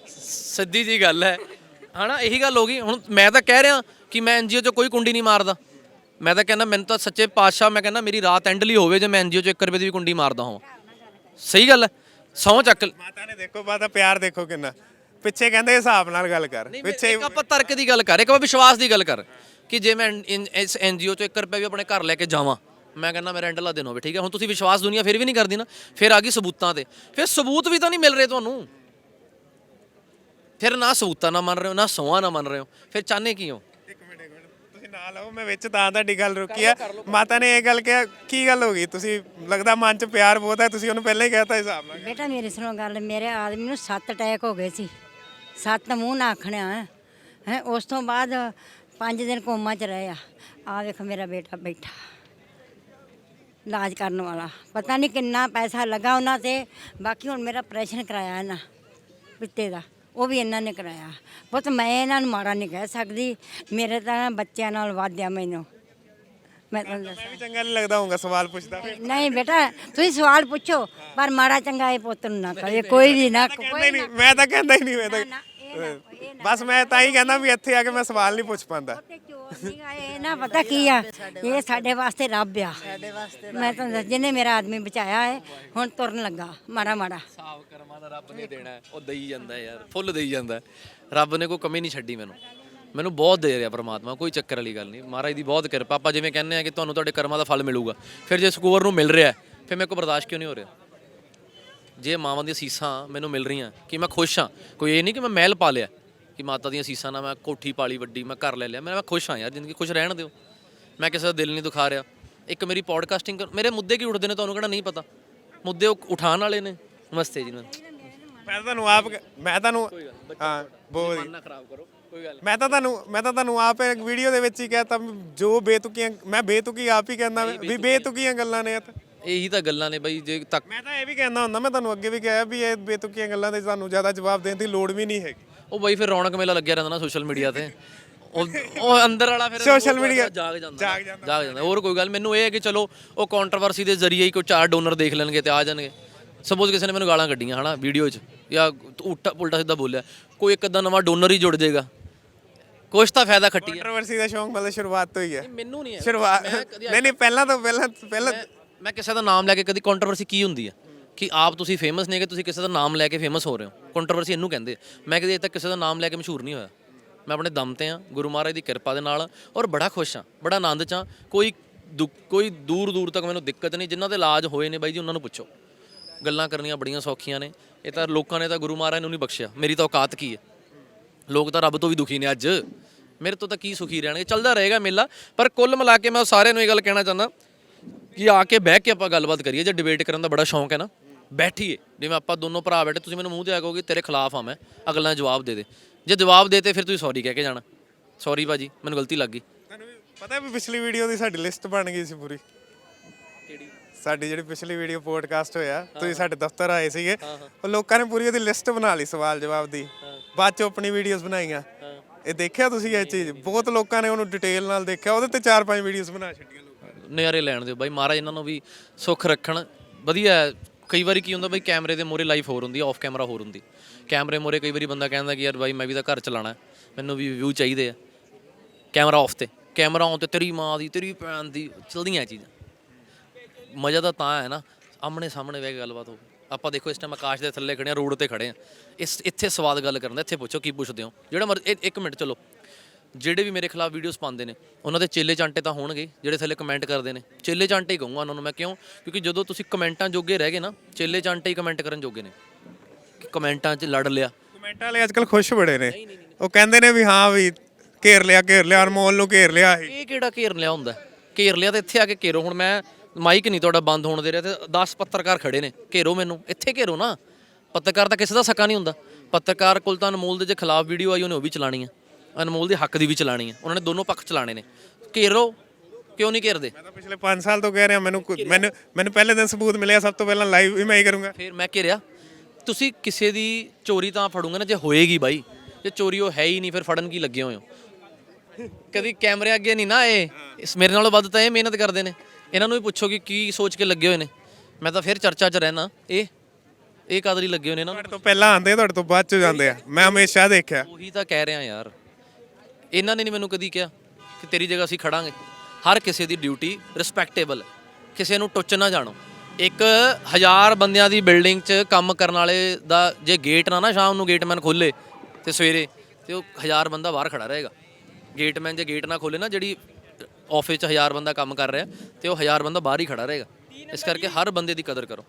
ਸਿੱਧੀ ਜੀ ਗੱਲ ਹੈ। ਹਨਾ ਇਹੀ ਗੱਲ ਹੋ ਗਈ। ਹੁਣ ਮੈਂ ਤਾਂ ਕਹਿ ਰਿਹਾ ਕਿ ਮੈਂ ਐਨਜੀਓ 'ਚ ਕੋਈ ਕੁੰਡੀ ਨਹੀਂ ਮਾਰਦਾ। ਮੈਂ ਤਾਂ ਕਹਿੰਦਾ ਮੈਨੂੰ ਤਾਂ ਸੱਚੇ ਪਾਤਸ਼ਾਹ ਮੈਂ ਕਹਿੰਦਾ ਮੇਰੀ ਰਾਤ ਐਂਡਲੀ ਹੋਵੇ ਜੇ ਮੈਂ ਐਨਜੀਓ 'ਚ 1 ਰੁਪਏ ਦੀ ਵੀ ਕੁੰਡੀ ਮਾਰਦਾ ਹਾਂ। ਸਹੀ ਗੱਲ ਹੈ। ਸੌ ਚੱਕ ਮਾਤਾ ਨੇ ਦੇਖੋ ਮਾਤਾ ਪਿਆਰ ਦੇਖੋ ਕਿੰਨਾ। ਪਿੱਛੇ ਕਹਿੰਦੇ ਹਿਸਾਬ ਨਾਲ ਗੱਲ ਕਰ। ਪਿੱਛੇ ਇੱਕ ਆਪਾਂ ਤਰਕ ਦੀ ਗੱਲ ਕਰ ਇੱਕ ਆਪਾਂ ਵਿਸ਼ਵਾਸ ਦੀ ਗੱਲ ਕਰ ਕਿ ਜੇ ਮੈਂ ਇਸ ਐਨਜੀਓ ਚੋਂ 1 ਰੁਪਏ ਵੀ ਆਪਣੇ ਘਰ ਲੈ ਕੇ ਜਾਵਾਂ ਮੈਂ ਕਹਿੰਦਾ ਮੇਰਾ ਐਂਡਲਾ ਦਿਨ ਹੋਵੇ ਠੀਕ ਹੈ? ਹੁਣ ਤੁਸੀਂ ਵਿਸ਼ਵਾਸ ਦੁਨੀਆ ਫਿਰ ਵੀ ਨਹੀਂ ਕਰਦੀ ਨਾ ਫਿਰ ਆ ਗਈ ਸਬੂਤਾਂ ਤੇ। ਫਿਰ ਸਬੂਤ ਵੀ ਤਾਂ ਨਹੀਂ ਮਿਲ ਰਹੇ ਤੁਹਾਨੂੰ। ਫਿਰ ਨਾ ਸਬੂਤਾਂ ਨਾ ਮੰਨ ਰਹੇ ਹੋ ਨਾ ਸੋਹਾਂ ਨਾ ਮੰਨ ਰਹੇ ਹੋ ਫਿਰ ਚਾਹਨੇ ਕੀ ਹੋ? ਇੱਕ ਮਿੰਟ ਇੱਕ ਮਿੰਟ ਤੁਸੀਂ ਨਾਲ ਆਓ ਮੈਂ ਵਿੱਚ ਤਾਂ ਤੁਹਾਡੀ ਗੱਲ ਰੁਕੀ ਆ। ਮਾਤਾ ਨੇ ਇਹ ਗੱਲ ਕਿਹਾ ਕੀ ਗੱਲ ਹੋ ਗਈ? ਤੁਸੀਂ ਲੱਗਦਾ ਮਨ 'ਚ ਪਿਆਰ ਬਹੁਤ ਹੈ ਤੁਸੀਂ ਉਹਨੂੰ ਪਹਿਲਾਂ ਹੀ ਕਹਿਤਾ ਹਿਸਾਬ ਨਾਲ। ਬੇਟਾ ਮੇਰੀ ਸੁਣੋ ਗੱਲ ਮੇਰੇ ਆਦਮੀ ਨੂੰ ਸੱਤ ਅਟੈਕ ਹੋ ਗਏ ਸੀ। ਸੱਤ ਮੂੰਹ ਨਾ ਆਖਣਿਆ ਹੈ। ਉਸ ਤੋਂ ਬਾਅਦ 5 ਦਿਨ ਕੋਮਾ ਚ ਰਹੇ ਆ। ਆ ਵੇਖ ਮੇਰਾ ਬੇਟਾ ਬੈਠਾ। ਇਲਾਜ ਕਰਨ ਵਾਲਾ। ਪਤਾ ਨਹੀਂ ਕਿੰਨਾ ਪੈਸਾ ਲੱਗਾ ਉਹਨਾਂ ਤੇ। ਬਾਕੀ ਹੁਣ ਮੇਰਾ ਆਪਰੇਸ਼ਨ ਕਰਾਇਆ ਇਹਨਾਂ ਪਿੱਤੇ ਦਾ। ਉਹ ਵੀ ਇਹਨਾਂ ਨੇ ਕਰਾਇਆ। ਪੁੱਤ ਮੈਂ ਇਹਨਾਂ ਨੂੰ ਮਾੜਾ ਨਹੀਂ ਕਹਿ ਸਕਦੀ। ਮੇਰੇ ਤਾਂ ਬੱਚਿਆਂ ਨਾਲ ਵਾਧਿਆ ਮੈਨੂੰ। ਮੈਂ ਤੁਹਾਨੂੰ ਦੱਸਾਂ। ਮੈਂ ਵੀ ਚੰਗਾ ਨਹੀਂ ਲੱਗਦਾ ਹੋਊਗਾ ਸਵਾਲ ਪੁੱਛਦਾ। ਫਿਰ ਨਹੀਂ ਬੇਟਾ ਤੁਸੀਂ ਸਵਾਲ ਪੁੱਛੋ ਪਰ ਮਾੜਾ ਚੰਗਾ ਇਹ ਪੁੱਤ ਨੂੰ ਨਾ ਕਹੇ ਕੋਈ ਵੀ ਨਾ ਕਹਿੰਦਾ ਹੀ ਨਹੀਂ ਮੈਂ ਤਾਂ ਕਹਿੰਦਾ ਹੀ ਨਹੀਂ ਮੈਂ ਤਾਂ ਬਸ ਮੈਂ ਤਾਂ ਹੀ ਕਹਿੰਦਾ ਵੀ ਇੱਥੇ ਆ ਕੇ ਮੈਂ ਸਵਾਲ ਨਹੀਂ ਪੁੱਛ ਪਾਉਂਦਾ। ਤੇ ਚੋਰ ਨਹੀਂ ਆਏ ਇਹ ਨਾ ਪਤਾ ਕੀ ਆ ਇਹ ਸਾਡੇ ਵਾਸਤੇ ਰੱਬ ਆ। ਸਾਡੇ ਵਾਸਤੇ ਮੈਂ ਤਾਂ ਦੱਸ ਜਿਹਨੇ ਮੇਰਾ ਆਦਮੀ ਬਚਾਇਆ ਹੈ ਹੁਣ ਤੁਰਨ ਲੱਗਾ ਮਾੜਾ ਮਾੜਾ। ਸਾਫ਼ ਕਰਮਾਂ ਦਾ ਰੱਬ ਨੇ ਦੇਣਾ ਹੈ, ਉਹ ਦੇਈ ਜਾਂਦਾ ਹੈ ਯਾਰ ਫੁੱਲ ਦੇਈ ਜਾਂਦਾ ਹੈ। ਰੱਬ ਨੇ ਕੋਈ ਕਮੀ ਨਹੀਂ ਛੱਡੀ ਮੈਨੂੰ। ਮੈਨੂੰ ਬਹੁਤ ਦੇ ਰਿਹਾ ਪ੍ਰਮਾਤਮਾ ਕੋਈ ਚੱਕਰ ਵਾਲੀ ਗੱਲ ਨਹੀਂ। ਮਹਾਰਾਜ ਦੀ ਬਹੁਤ ਕਿਰਪਾ ਆਪਾਂ ਜਿਵੇਂ ਕਹਿੰਦੇ ਆ ਕਿ ਤੁਹਾਨੂੰ ਤੁਹਾਡੇ ਕਰਮਾਂ ਦਾ ਫਲ ਮਿਲੂਗਾ। ਫਿਰ ਜੇ ਸਕੋਰ ਨੂੰ ਮਿਲ ਰਿਹਾ ਹੈ, ਫਿਰ ਮੇਰੇ ਕੋਲ ਬਰਦਾਸ਼ਤ ਕਿਉਂ ਨਹੀਂ ਹੋ ਰਿਹਾ? ਜੇ ਮਾਵਾਂ ਦੀਆਂ ਸੀਸਾਂ ਮੈਨੂੰ ਮਿਲ ਰਹੀਆਂ ਕਿ ਮੈਂ ਖੁਸ਼ ਹਾਂ ਕੋਈ ਇਹ ਨਹੀਂ ਕਿ ਮੈਂ ਮਹਿਲ ਪਾ ਲਿਆ ਕਿ ਮਾਤਾ ਦੀਆਂ ਸੀਸਾਂ ਨਾਲ ਮੈਂ ਕੋਠੀ ਪਾਲੀ ਵੱਡੀ ਮੈਂ ਘਰ ਲੈ ਲਿਆ ਮੈਂ ਮੈਂ ਖੁਸ਼ ਹਾਂ ਯਾਰ ਜ਼ਿੰਦਗੀ ਖੁਸ਼ ਰਹਿਣ ਦਿਓ। ਮੈਂ ਕਿਸੇ ਦਾ ਦਿਲ ਨਹੀਂ ਦੁਖਾ ਰਿਹਾ। ਇੱਕ ਮੇਰੀ ਪੋਡਕਾਸਟਿੰਗ ਮੇਰੇ ਮੁੱਦੇ ਕੀ ਉੱਠਦੇ ਨੇ ਤੁਹਾਨੂੰ ਕਿਹੜਾ ਨਹੀਂ ਪਤਾ? ਮੁੱਦੇ ਉਹ ਉਠਾਉਣ ਵਾਲੇ ਨੇ। ਨਮਸਤੇ ਜੀ ਨੂੰ ਮੈਂ ਤੁਹਾਨੂੰ ਆਪ ਮੈਂ ਤੁਹਾਨੂੰ ਹਾਂ ਬਹੁਤ ਨਾ ਖਰਾਬ ਕਰੋ ਕੋਈ ਗੱਲ ਮੈਂ ਤਾਂ ਤੁਹਾਨੂੰ ਮੈਂ ਤਾਂ ਤੁਹਾਨੂੰ ਆਪ ਇੱਕ ਵੀਡੀਓ ਦੇ ਵਿੱਚ ਹੀ ਕਹਿਤਾ ਜੋ ਬੇਤੁਕੀਆਂ ਮੈਂ ਬੇਤੁਕੀ ਆਪ ਹੀ ਕਹਿੰਦਾ ਵੀ ਬੇਤੁਕੀਆਂ ਗੱਲਾਂ ਨੇ ਇਹ ਤਾਂ। ਇਹੀ ਤਾਂ ਗੱਲਾਂ ਨੇ ਬਈ ਜੇ ਤੱਕ ਮੈਂ ਤਾਂ ਇਹ ਵੀ ਕਹਿੰਦਾ ਹੁੰਦਾ ਮੈਂ ਤੁਹਾਨੂੰ ਅੱਗੇ ਵੀ ਕਿਹਾ ਵੀ ਇਹ ਬੇਤੁਕੀਆਂ ਗੱਲਾਂ ਤੇ ਤੁਹਾਨੂੰ ਜ਼ਿਆਦਾ ਜਵਾਬ ਦੇਣ ਦੀ ਲੋੜ ਵੀ ਨਹੀਂ ਹੈਗੀ। ਉਹ ਬਈ ਫਿਰ ਰੌਣਕ ਮੇਲਾ ਲੱਗਿਆ ਰਹਿੰਦਾ ਨਾ ਸੋਸ਼ਲ ਮੀਡੀਆ ਤੇ। ਉਹ ਉਹ ਅੰਦਰ ਵਾਲਾ ਫਿਰ ਉਹ media ਜਾਗ ਜਾਂਦਾ। ਜਾਗ। ਜਾਂਦਾ। ਜਾਗ ਜਾਂਦਾ। ਹੋਰ ਕੋਈ ਗੱਲ ਮੈਨੂੰ ਇਹ ਹੈ ਕਿ ਚਲੋ ਉਹ ਕੰਟਰੋਵਰਸੀ ਦੇ ਜ਼ਰੀਏ ਹੀ ਕੋਈ ਚਾਰ ਡੋਨਰ ਦੇਖ ਲੈਣਗੇ ਤੇ ਆ ਜਾਣਗੇ। ਸਪੋਜ਼ ਕਿਸੇ ਨੇ ਮੈਨੂੰ ਗਾਲਾਂ ਕੱਢੀਆਂ ਹਨਾ ਵੀਡੀਓ 'ਚ। ਜਾਂ ਉਲਟਾ ਪੁਲਟਾ ਸਿੱਧਾ ਬੋਲਿਆ। ਕੋਈ ਇੱਕ ਅੱਧਾ ਨਵਾਂ ਡੋਨਰ ਹੀ ਜੁੜ ਜਾਏਗਾ। ਕੁਛ ਤਾਂ ਫਾਇਦਾ ਖੱਟੀ ਹੈ ਕੰਟਰੋਵਰਸੀ ਦਾ ਸ਼ੌਂਕ ਮਤਲਬ ਸ਼ੁਰੂਆਤ ਤੋਂ ਹੀ ਹੈ। ਮੈਨੂੰ ਨਹੀਂ ਹੈ। ਸ਼ੁਰੂਆਤ ਨਹੀਂ ਨਹੀਂ ਪਹਿਲਾਂ ਤਾਂ ਪਹਿਲਾਂ ਪਹਿਲਾਂ ਮੈਂ- ਕਿਸੇ ਦਾ ਨਾਮ ਲੈ ਕੇ ਕਦੀ ਕੰਟਰੋਵਰਸੀ ਕੀ ਹੁੰਦੀ ਹੈ ਕਿ ਆਪ ਤੁਸੀਂ ਫੇਮਸ ਨੇਗੇ, ਤੁਸੀਂ ਕਿਸੇ ਦਾ ਨਾਮ ਲੈ ਕੇ ਫੇਮਸ ਹੋ ਰਹੇ ਹੋ। ਕੰਟਰੋਵਰਸੀ ਇਹਨੂੰ ਕਹਿੰਦੇ ਆ। ਮੈਂ ਕਦੀ ਅਜੇ ਤੱਕ ਕਿਸੇ ਦਾ ਨਾਮ ਲੈ ਕੇ ਮਸ਼ਹੂਰ ਨਹੀਂ ਹੋਇਆ। ਮੈਂ ਆਪਣੇ ਦਮ ਤੇ ਆ ਗੁਰੂ ਮਹਾਰਾਜ ਦੀ ਕਿਰਪਾ ਦੇ ਨਾਲ ਔਰ ਬੜਾ ਖੁਸ਼ ਹਾਂ, ਬੜਾ ਆਨੰਦ ਚ ਹਾਂ। ਕੋਈ ਦੁ- ਕੋਈ ਦੂਰ ਦੂਰ ਤੱਕ ਮੈਨੂੰ ਦਿੱਕਤ ਨਹੀਂ, ਜਿਨ੍ਹਾਂ ਦੇ ਇਲਾਜ ਹੋਏ ਨੇ ਬਾਈ ਜੀ, ਉਹਨਾਂ ਨੂੰ ਪੁੱਛੋ। ਗੱਲਾਂ ਕਰਨੀਆਂ ਬੜੀਆਂ ਸੌਖੀਆਂ ਨੇ। ਇਹ ਤਾਂ ਲੋਕਾਂ ਨੇ ਤਾਂ ਗੁਰੂ ਮਹਾਰਾਜ ਨੂੰ ਨਹੀਂ ਬਖਸ਼ਿਆ। ਮੇਰੀ ਤਾਂ ਔਕਾਤ ਕੀ ਹੈ? ਲੋਕ ਤਾਂ ਰੱਬ ਤੋਂ ਵੀ ਦੁਖੀ ਨੇ ਅੱਜ। ਮੇਰੇ ਤੋਂ ਤਾਂ ਕੀ ਸੁਖੀ ਰਹਿਣਗੇ? ਚੱਲਦਾ ਰਹੇਗਾ ਮੇਲਾ, ਪਰ ਕੁੱਲ ਮਿਲਾ ਕੇ ਮੈਂ ਸਾਰਿਆਂ ਨੂੰ ਇਹ ਗੱਲ ਕਹਿਣਾ ਚਾਹੁੰਦਾ ਕਿ ਆ ਕੇ ਬਹਿ ਕੇ ਆਪਾਂ ਗੱਲਬਾਤ ਕਰੀਏ ਜੇ ਡਿਬੇਟ ਕਰਨ ਦਾ ਬੜਾ ਸ਼ੌਂਕ ਹੈ ਨਾ ਬੈਠੀਏ। ਜਿਵੇਂ ਆਪਾਂ ਦੋਨੋਂ ਭਰਾ ਬੈਠੇ ਤੁਸੀਂ ਮੈਨੂੰ ਮੂੰਹ ਤੇ ਆ ਕਹੋਗੇ ਤੇਰੇ ਖਿਲਾਫ ਆ ਮੈਂ ਅਗਲਾ ਜਵਾਬ ਦੇ ਦੇ। ਜੇ ਜਵਾਬ ਦੇਤੇ ਫਿਰ ਤੁਸੀਂ ਸੌਰੀ ਕਹਿ ਕੇ ਜਾਣਾ। ਸੌਰੀ ਭਾਜੀ ਮੈਨੂੰ ਗਲਤੀ ਲੱਗ ਗਈ। ਤੁਹਾਨੂੰ ਵੀ ਪਤਾ ਵੀ ਪਿਛਲੀ ਵੀਡੀਓ ਦੀ ਸਾਡੀ ਲਿਸਟ ਬਣ ਗਈ ਸੀ ਪੂਰੀ। ਕਿਹੜੀ? ਸਾਡੀ ਜਿਹੜੀ ਪਿਛਲੀ ਵੀਡੀਓ ਪੋਡਕਾਸਟ ਹੋਇਆ ਤੁਸੀਂ ਸਾਡੇ ਦਫ਼ਤਰ ਆਏ ਸੀਗੇ। ਉਹ ਲੋਕਾਂ ਨੇ ਪੂਰੀ ਉਹਦੀ ਲਿਸਟ ਬਣਾ ਲਈ ਸਵਾਲ ਜਵਾਬ ਦੀ। ਬਾਅਦ ਚ ਆਪਣੀ ਵੀਡੀਓਜ਼ ਬਣਾਈਆਂ। ਇਹ ਦੇਖਿਆ ਤੁਸੀਂ ਇਹ ਚੀਜ਼? ਬਹੁਤ ਲੋਕਾਂ ਨੇ ਉਹਨੂੰ ਡਿਟੇਲ ਨਾਲ ਦੇਖਿਆ ਉਹਦੇ ਤੇ ਚਾਰ ਪੰਜ ਵੀਡੀਓਜ਼ ਬਣਾ ਛੱਡੀਆਂ। ਨਜ਼ਾਰੇ ਲੈਣ ਦਿਓ। ਬਾਈ ਮਹਾਰਾਜ ਇਹਨਾਂ ਨੂੰ ਵੀ ਸੁੱਖ ਰੱਖਣ। ਵਧੀਆ ਹੈ। ਕਈ ਵਾਰੀ ਕੀ ਹੁੰਦਾ ਬਾਈ ਕੈਮਰੇ ਦੇ ਮੋਰੇ ਲਾਈਫ ਹੋਰ ਹੁੰਦੀ ਹੈ ਆਫ ਕੈਮਰਾ ਹੋਰ ਹੁੰਦੀ। ਕੈਮਰੇ ਮੋਰੇ ਕਈ ਵਾਰੀ ਬੰਦਾ ਕਹਿੰਦਾ ਕਿ ਯਾਰ ਬਾਈ ਮੈਂ ਵੀ ਤਾਂ ਘਰ ਚਲਾਣਾ ਹੈ, ਮੈਨੂੰ ਵੀ ਵਿਊ ਚਾਹੀਦੇ ਆ। ਕੈਮਰਾ ਆਫ ਤੇ। ਕੈਮਰਾ ਔਨ ਤੇ ਤੇਰੀ ਮਾਂ ਦੀ ਤੇਰੀ ਭੈਣ ਦੀ ਚਲਦੀਆਂ ਇਹ ਚੀਜ਼ਾਂ। ਮਜ਼ਾ ਤਾਂ ਤਾਂ ਹੈ ਨਾ। ਆਮਣੇ ਸਾਹਮਣੇ ਬਹਿ ਕੇ ਗੱਲਬਾਤ ਹੋਵੇ ਆਪਾਂ ਦੇਖੋ ਇਸ ਟਾਈਮ ਆਕਾਸ਼ ਦੇ ਥੱਲੇ ਖੜੇ ਆ ਰੋਡ ਤੇ ਖੜੇ ਆ। ਇਸ ਇੱਥੇ ਸਵਾਦ ਗੱਲ ਕਰਨ ਦਾ ਇੱਥੇ ਪੁੱਛੋ ਕੀ ਪੁੱਛਦੇ ਹੋ। ਜਿਹੜਾ ਮਰ ਇਹ- ਇੱਕ ਮਿੰਟ ਚਲੋ। ਜਿਹੜੇ ਵੀ ਮੇਰੇ ਖਿਲਾਫ ਵੀਡੀਓਜ਼ ਪਾਉਂਦੇ ਨੇ ਉਹਨਾਂ ਦੇ ਚੇਲੇ ਚਾਂਟੇ ਤਾਂ ਹੋਣਗੇ ਜਿਹੜੇ ਥੱਲੇ ਕਮੈਂਟ ਕਰਦੇ ਨੇ। ਚੇਲੇ ਚਾਂਟੇ ਹੀ ਕਹੂੰਗਾ ਉਹਨਾਂ ਨੂੰ ਮੈਂ ਕਿਉਂ? ਕਿਉਂਕਿ ਜਦੋਂ ਤੁਸੀਂ ਕਮੈਂਟਾਂ ਜੋਗੇ ਰਹਿ ਗਏ ਨਾ ਚੇਲੇ ਚਾਂਟੇ ਹੀ ਕਮੈਂਟ ਕਰਨ ਜੋਗੇ ਨੇ। ਕਿ ਕਮੈਂਟਾਂ 'ਚ ਲੜ ਲਿਆ। ਕਮੈਂਟ ਵਾਲੇ ਅੱਜ ਕੱਲ ਖੁਸ਼ ਬੜੇ ਨੇ। ਉਹ ਕਹਿੰਦੇ ਨੇ ਵੀ ਹਾਂ ਵੀ ਘੇਰ ਲਿਆ ਘੇਰ ਲਿਆ ਅਨਮੋਲ ਨੂੰ ਘੇਰ ਲਿਆ। ਇਹ ਕਿਹੜਾ ਘੇਰ ਲਿਆ ਹੁੰਦਾ? ਘੇਰ ਲਿਆ ਤੇ ਇੱਥੇ ਆ ਕੇ ਘੇਰੋ। ਹੁਣ ਮੈਂ ਮਾਈਕ ਨਹੀਂ ਤੁਹਾਡਾ ਬੰਦ ਹੋਣ ਦੇ ਰਿਹਾ ਤੇ 10 ਪੱਤਰਕਾਰ ਖੜੇ ਨੇ। ਘੇਰੋ ਮੈਨੂੰ। ਇੱਥੇ ਘੇਰੋ ਨਾ। ਪੱਤਰਕਾਰ ਤਾਂ ਕਿਸੇ ਦਾ ਸਕਾ ਨਹੀਂ ਹੁੰਦਾ। ਪੱਤਰਕਾਰ ਕੋਲ ਤਾਂ ਅਨਮੋਲ ਦੇ ਜੇ ਖਿਲਾਫ ਵੀਡੀਓ ਆਈ ਉਹਨੇ ਉਹ ਵੀ ਚਲਾਣੀ ਹੈ ਅਨਮੋਲ ਦੇ ਹੱਕ ਦੀ ਵੀ ਚਲਾਣੀ ਹੈ ਉਹਨਾਂ ਨੇ ਦੋਨੋਂ ਪੱਖ ਚਲਾਣੇ ਨੇ। ਘੇਰੋ ਕਿਉਂ ਨਹੀਂ ਘੇਰਦੇ? ਮੈਂ ਤਾਂ ਪਿਛਲੇ 5 ਸਾਲ ਤੋਂ ਕਹਿ ਰਿਹਾ ਮੈਨੂੰ ਮੈਨੂੰ ਮੈਨੂੰ ਪਹਿਲੇ ਦਿਨ ਸਬੂਤ ਮਿਲਿਆ ਸਭ ਤੋਂ ਪਹਿਲਾਂ ਲਾਈਵ ਵੀ ਮੈਂ ਹੀ ਕਰੂੰਗਾ। ਫਿਰ ਮੈਂ ਘੇਰਿਆ। ਤੁਸੀਂ ਕਿਸੇ ਦੀ ਚੋਰੀ ਤਾਂ ਫੜੂਗੇ ਨਾ ਜੇ ਹੋਏਗੀ ਬਾਈ। ਜੇ ਚੋਰੀ ਉਹ ਹੈ ਹੀ ਨਹੀਂ ਫਿਰ ਫੜਨ ਕੀ ਲੱਗੇ ਹੋਏ ਹੋ? ਕਦੀ ਕੈਮਰੇ ਅੱਗੇ ਨਹੀਂ ਨਾ ਇਹ ਇਸ ਮੇਰੇ ਨਾਲੋਂ ਵੱਧ ਤਾਂ ਇਹ ਮਿਹਨਤ ਕਰਦੇ ਨੇ। ਇਹਨਾਂ ਨੂੰ ਵੀ ਪੁੱਛੋ ਕਿ ਕੀ ਸੋਚ ਕੇ ਲੱਗੇ ਹੋਏ ਨੇ। ਮੈਂ ਤਾਂ ਫਿਰ ਚਰਚਾ 'ਚ ਰਹਿਣਾ ਇਹ ਇਹ ਕਾਦਰੀ ਲੱਗੇ ਹੋਏ ਨੇ ਨੂੰ? ਤੁਹਾਡੇ ਤੋਂ ਪਹਿਲਾਂ ਆਉਂਦੇ ਤੁਹਾਡੇ ਤੋਂ ਬਾਅਦ ਚ ਜਾਂਦੇ ਆ। ਮੈਂ ਹਮੇਸ਼ਾ ਦੇਖਿਆ। ਉਹੀ ਤਾਂ ਕਹਿ ਰਿਹਾ ਯਾਰ। ਇਹਨਾਂ ਨੇ ਨਹੀਂ ਮੈਨੂੰ ਕਦੀ ਕਿਹਾ ਕਿ ਤੇਰੀ ਜਗ੍ਹਾ ਅਸੀਂ ਖੜਾਂਗੇ। ਹਰ ਕਿਸੇ ਦੀ ਡਿਊਟੀ ਰਿਸਪੈਕਟੇਬਲ ਕਿਸੇ ਨੂੰ ਟੁੱਚ ਨਾ ਜਾਣੋ। ਇੱਕ ਹਜ਼ਾਰ ਬੰਦਿਆਂ ਦੀ ਬਿਲਡਿੰਗ 'ਚ ਕੰਮ ਕਰਨ ਵਾਲੇ ਦਾ ਜੇ ਗੇਟ ਨਾ ਨਾ ਸ਼ਾਮ ਨੂੰ ਗੇਟਮੈਨ ਖੋਲੇ ਤੇ ਸਵੇਰੇ ਤੇ ਉਹ ਹਜ਼ਾਰ ਬੰਦਾ ਬਾਹਰ ਖੜਾ ਰਹੇਗਾ। ਗੇਟਮੈਨ ਜੇ ਗੇਟ ਨਾ ਖੋਲੇ ਨਾ ਜਿਹੜੀ ਆਫਿਸ 'ਚ ਹਜ਼ਾਰ ਬੰਦਾ ਕੰਮ ਕਰ ਰਿਹਾ ਤੇ ਉਹ ਹਜ਼ਾਰ ਬੰਦਾ ਬਾਹਰ ਹੀ ਖੜਾ ਰਹੇਗਾ। ਇਸ ਕਰਕੇ ਹਰ ਬੰਦੇ ਦੀ ਕਦਰ ਕਰੋ।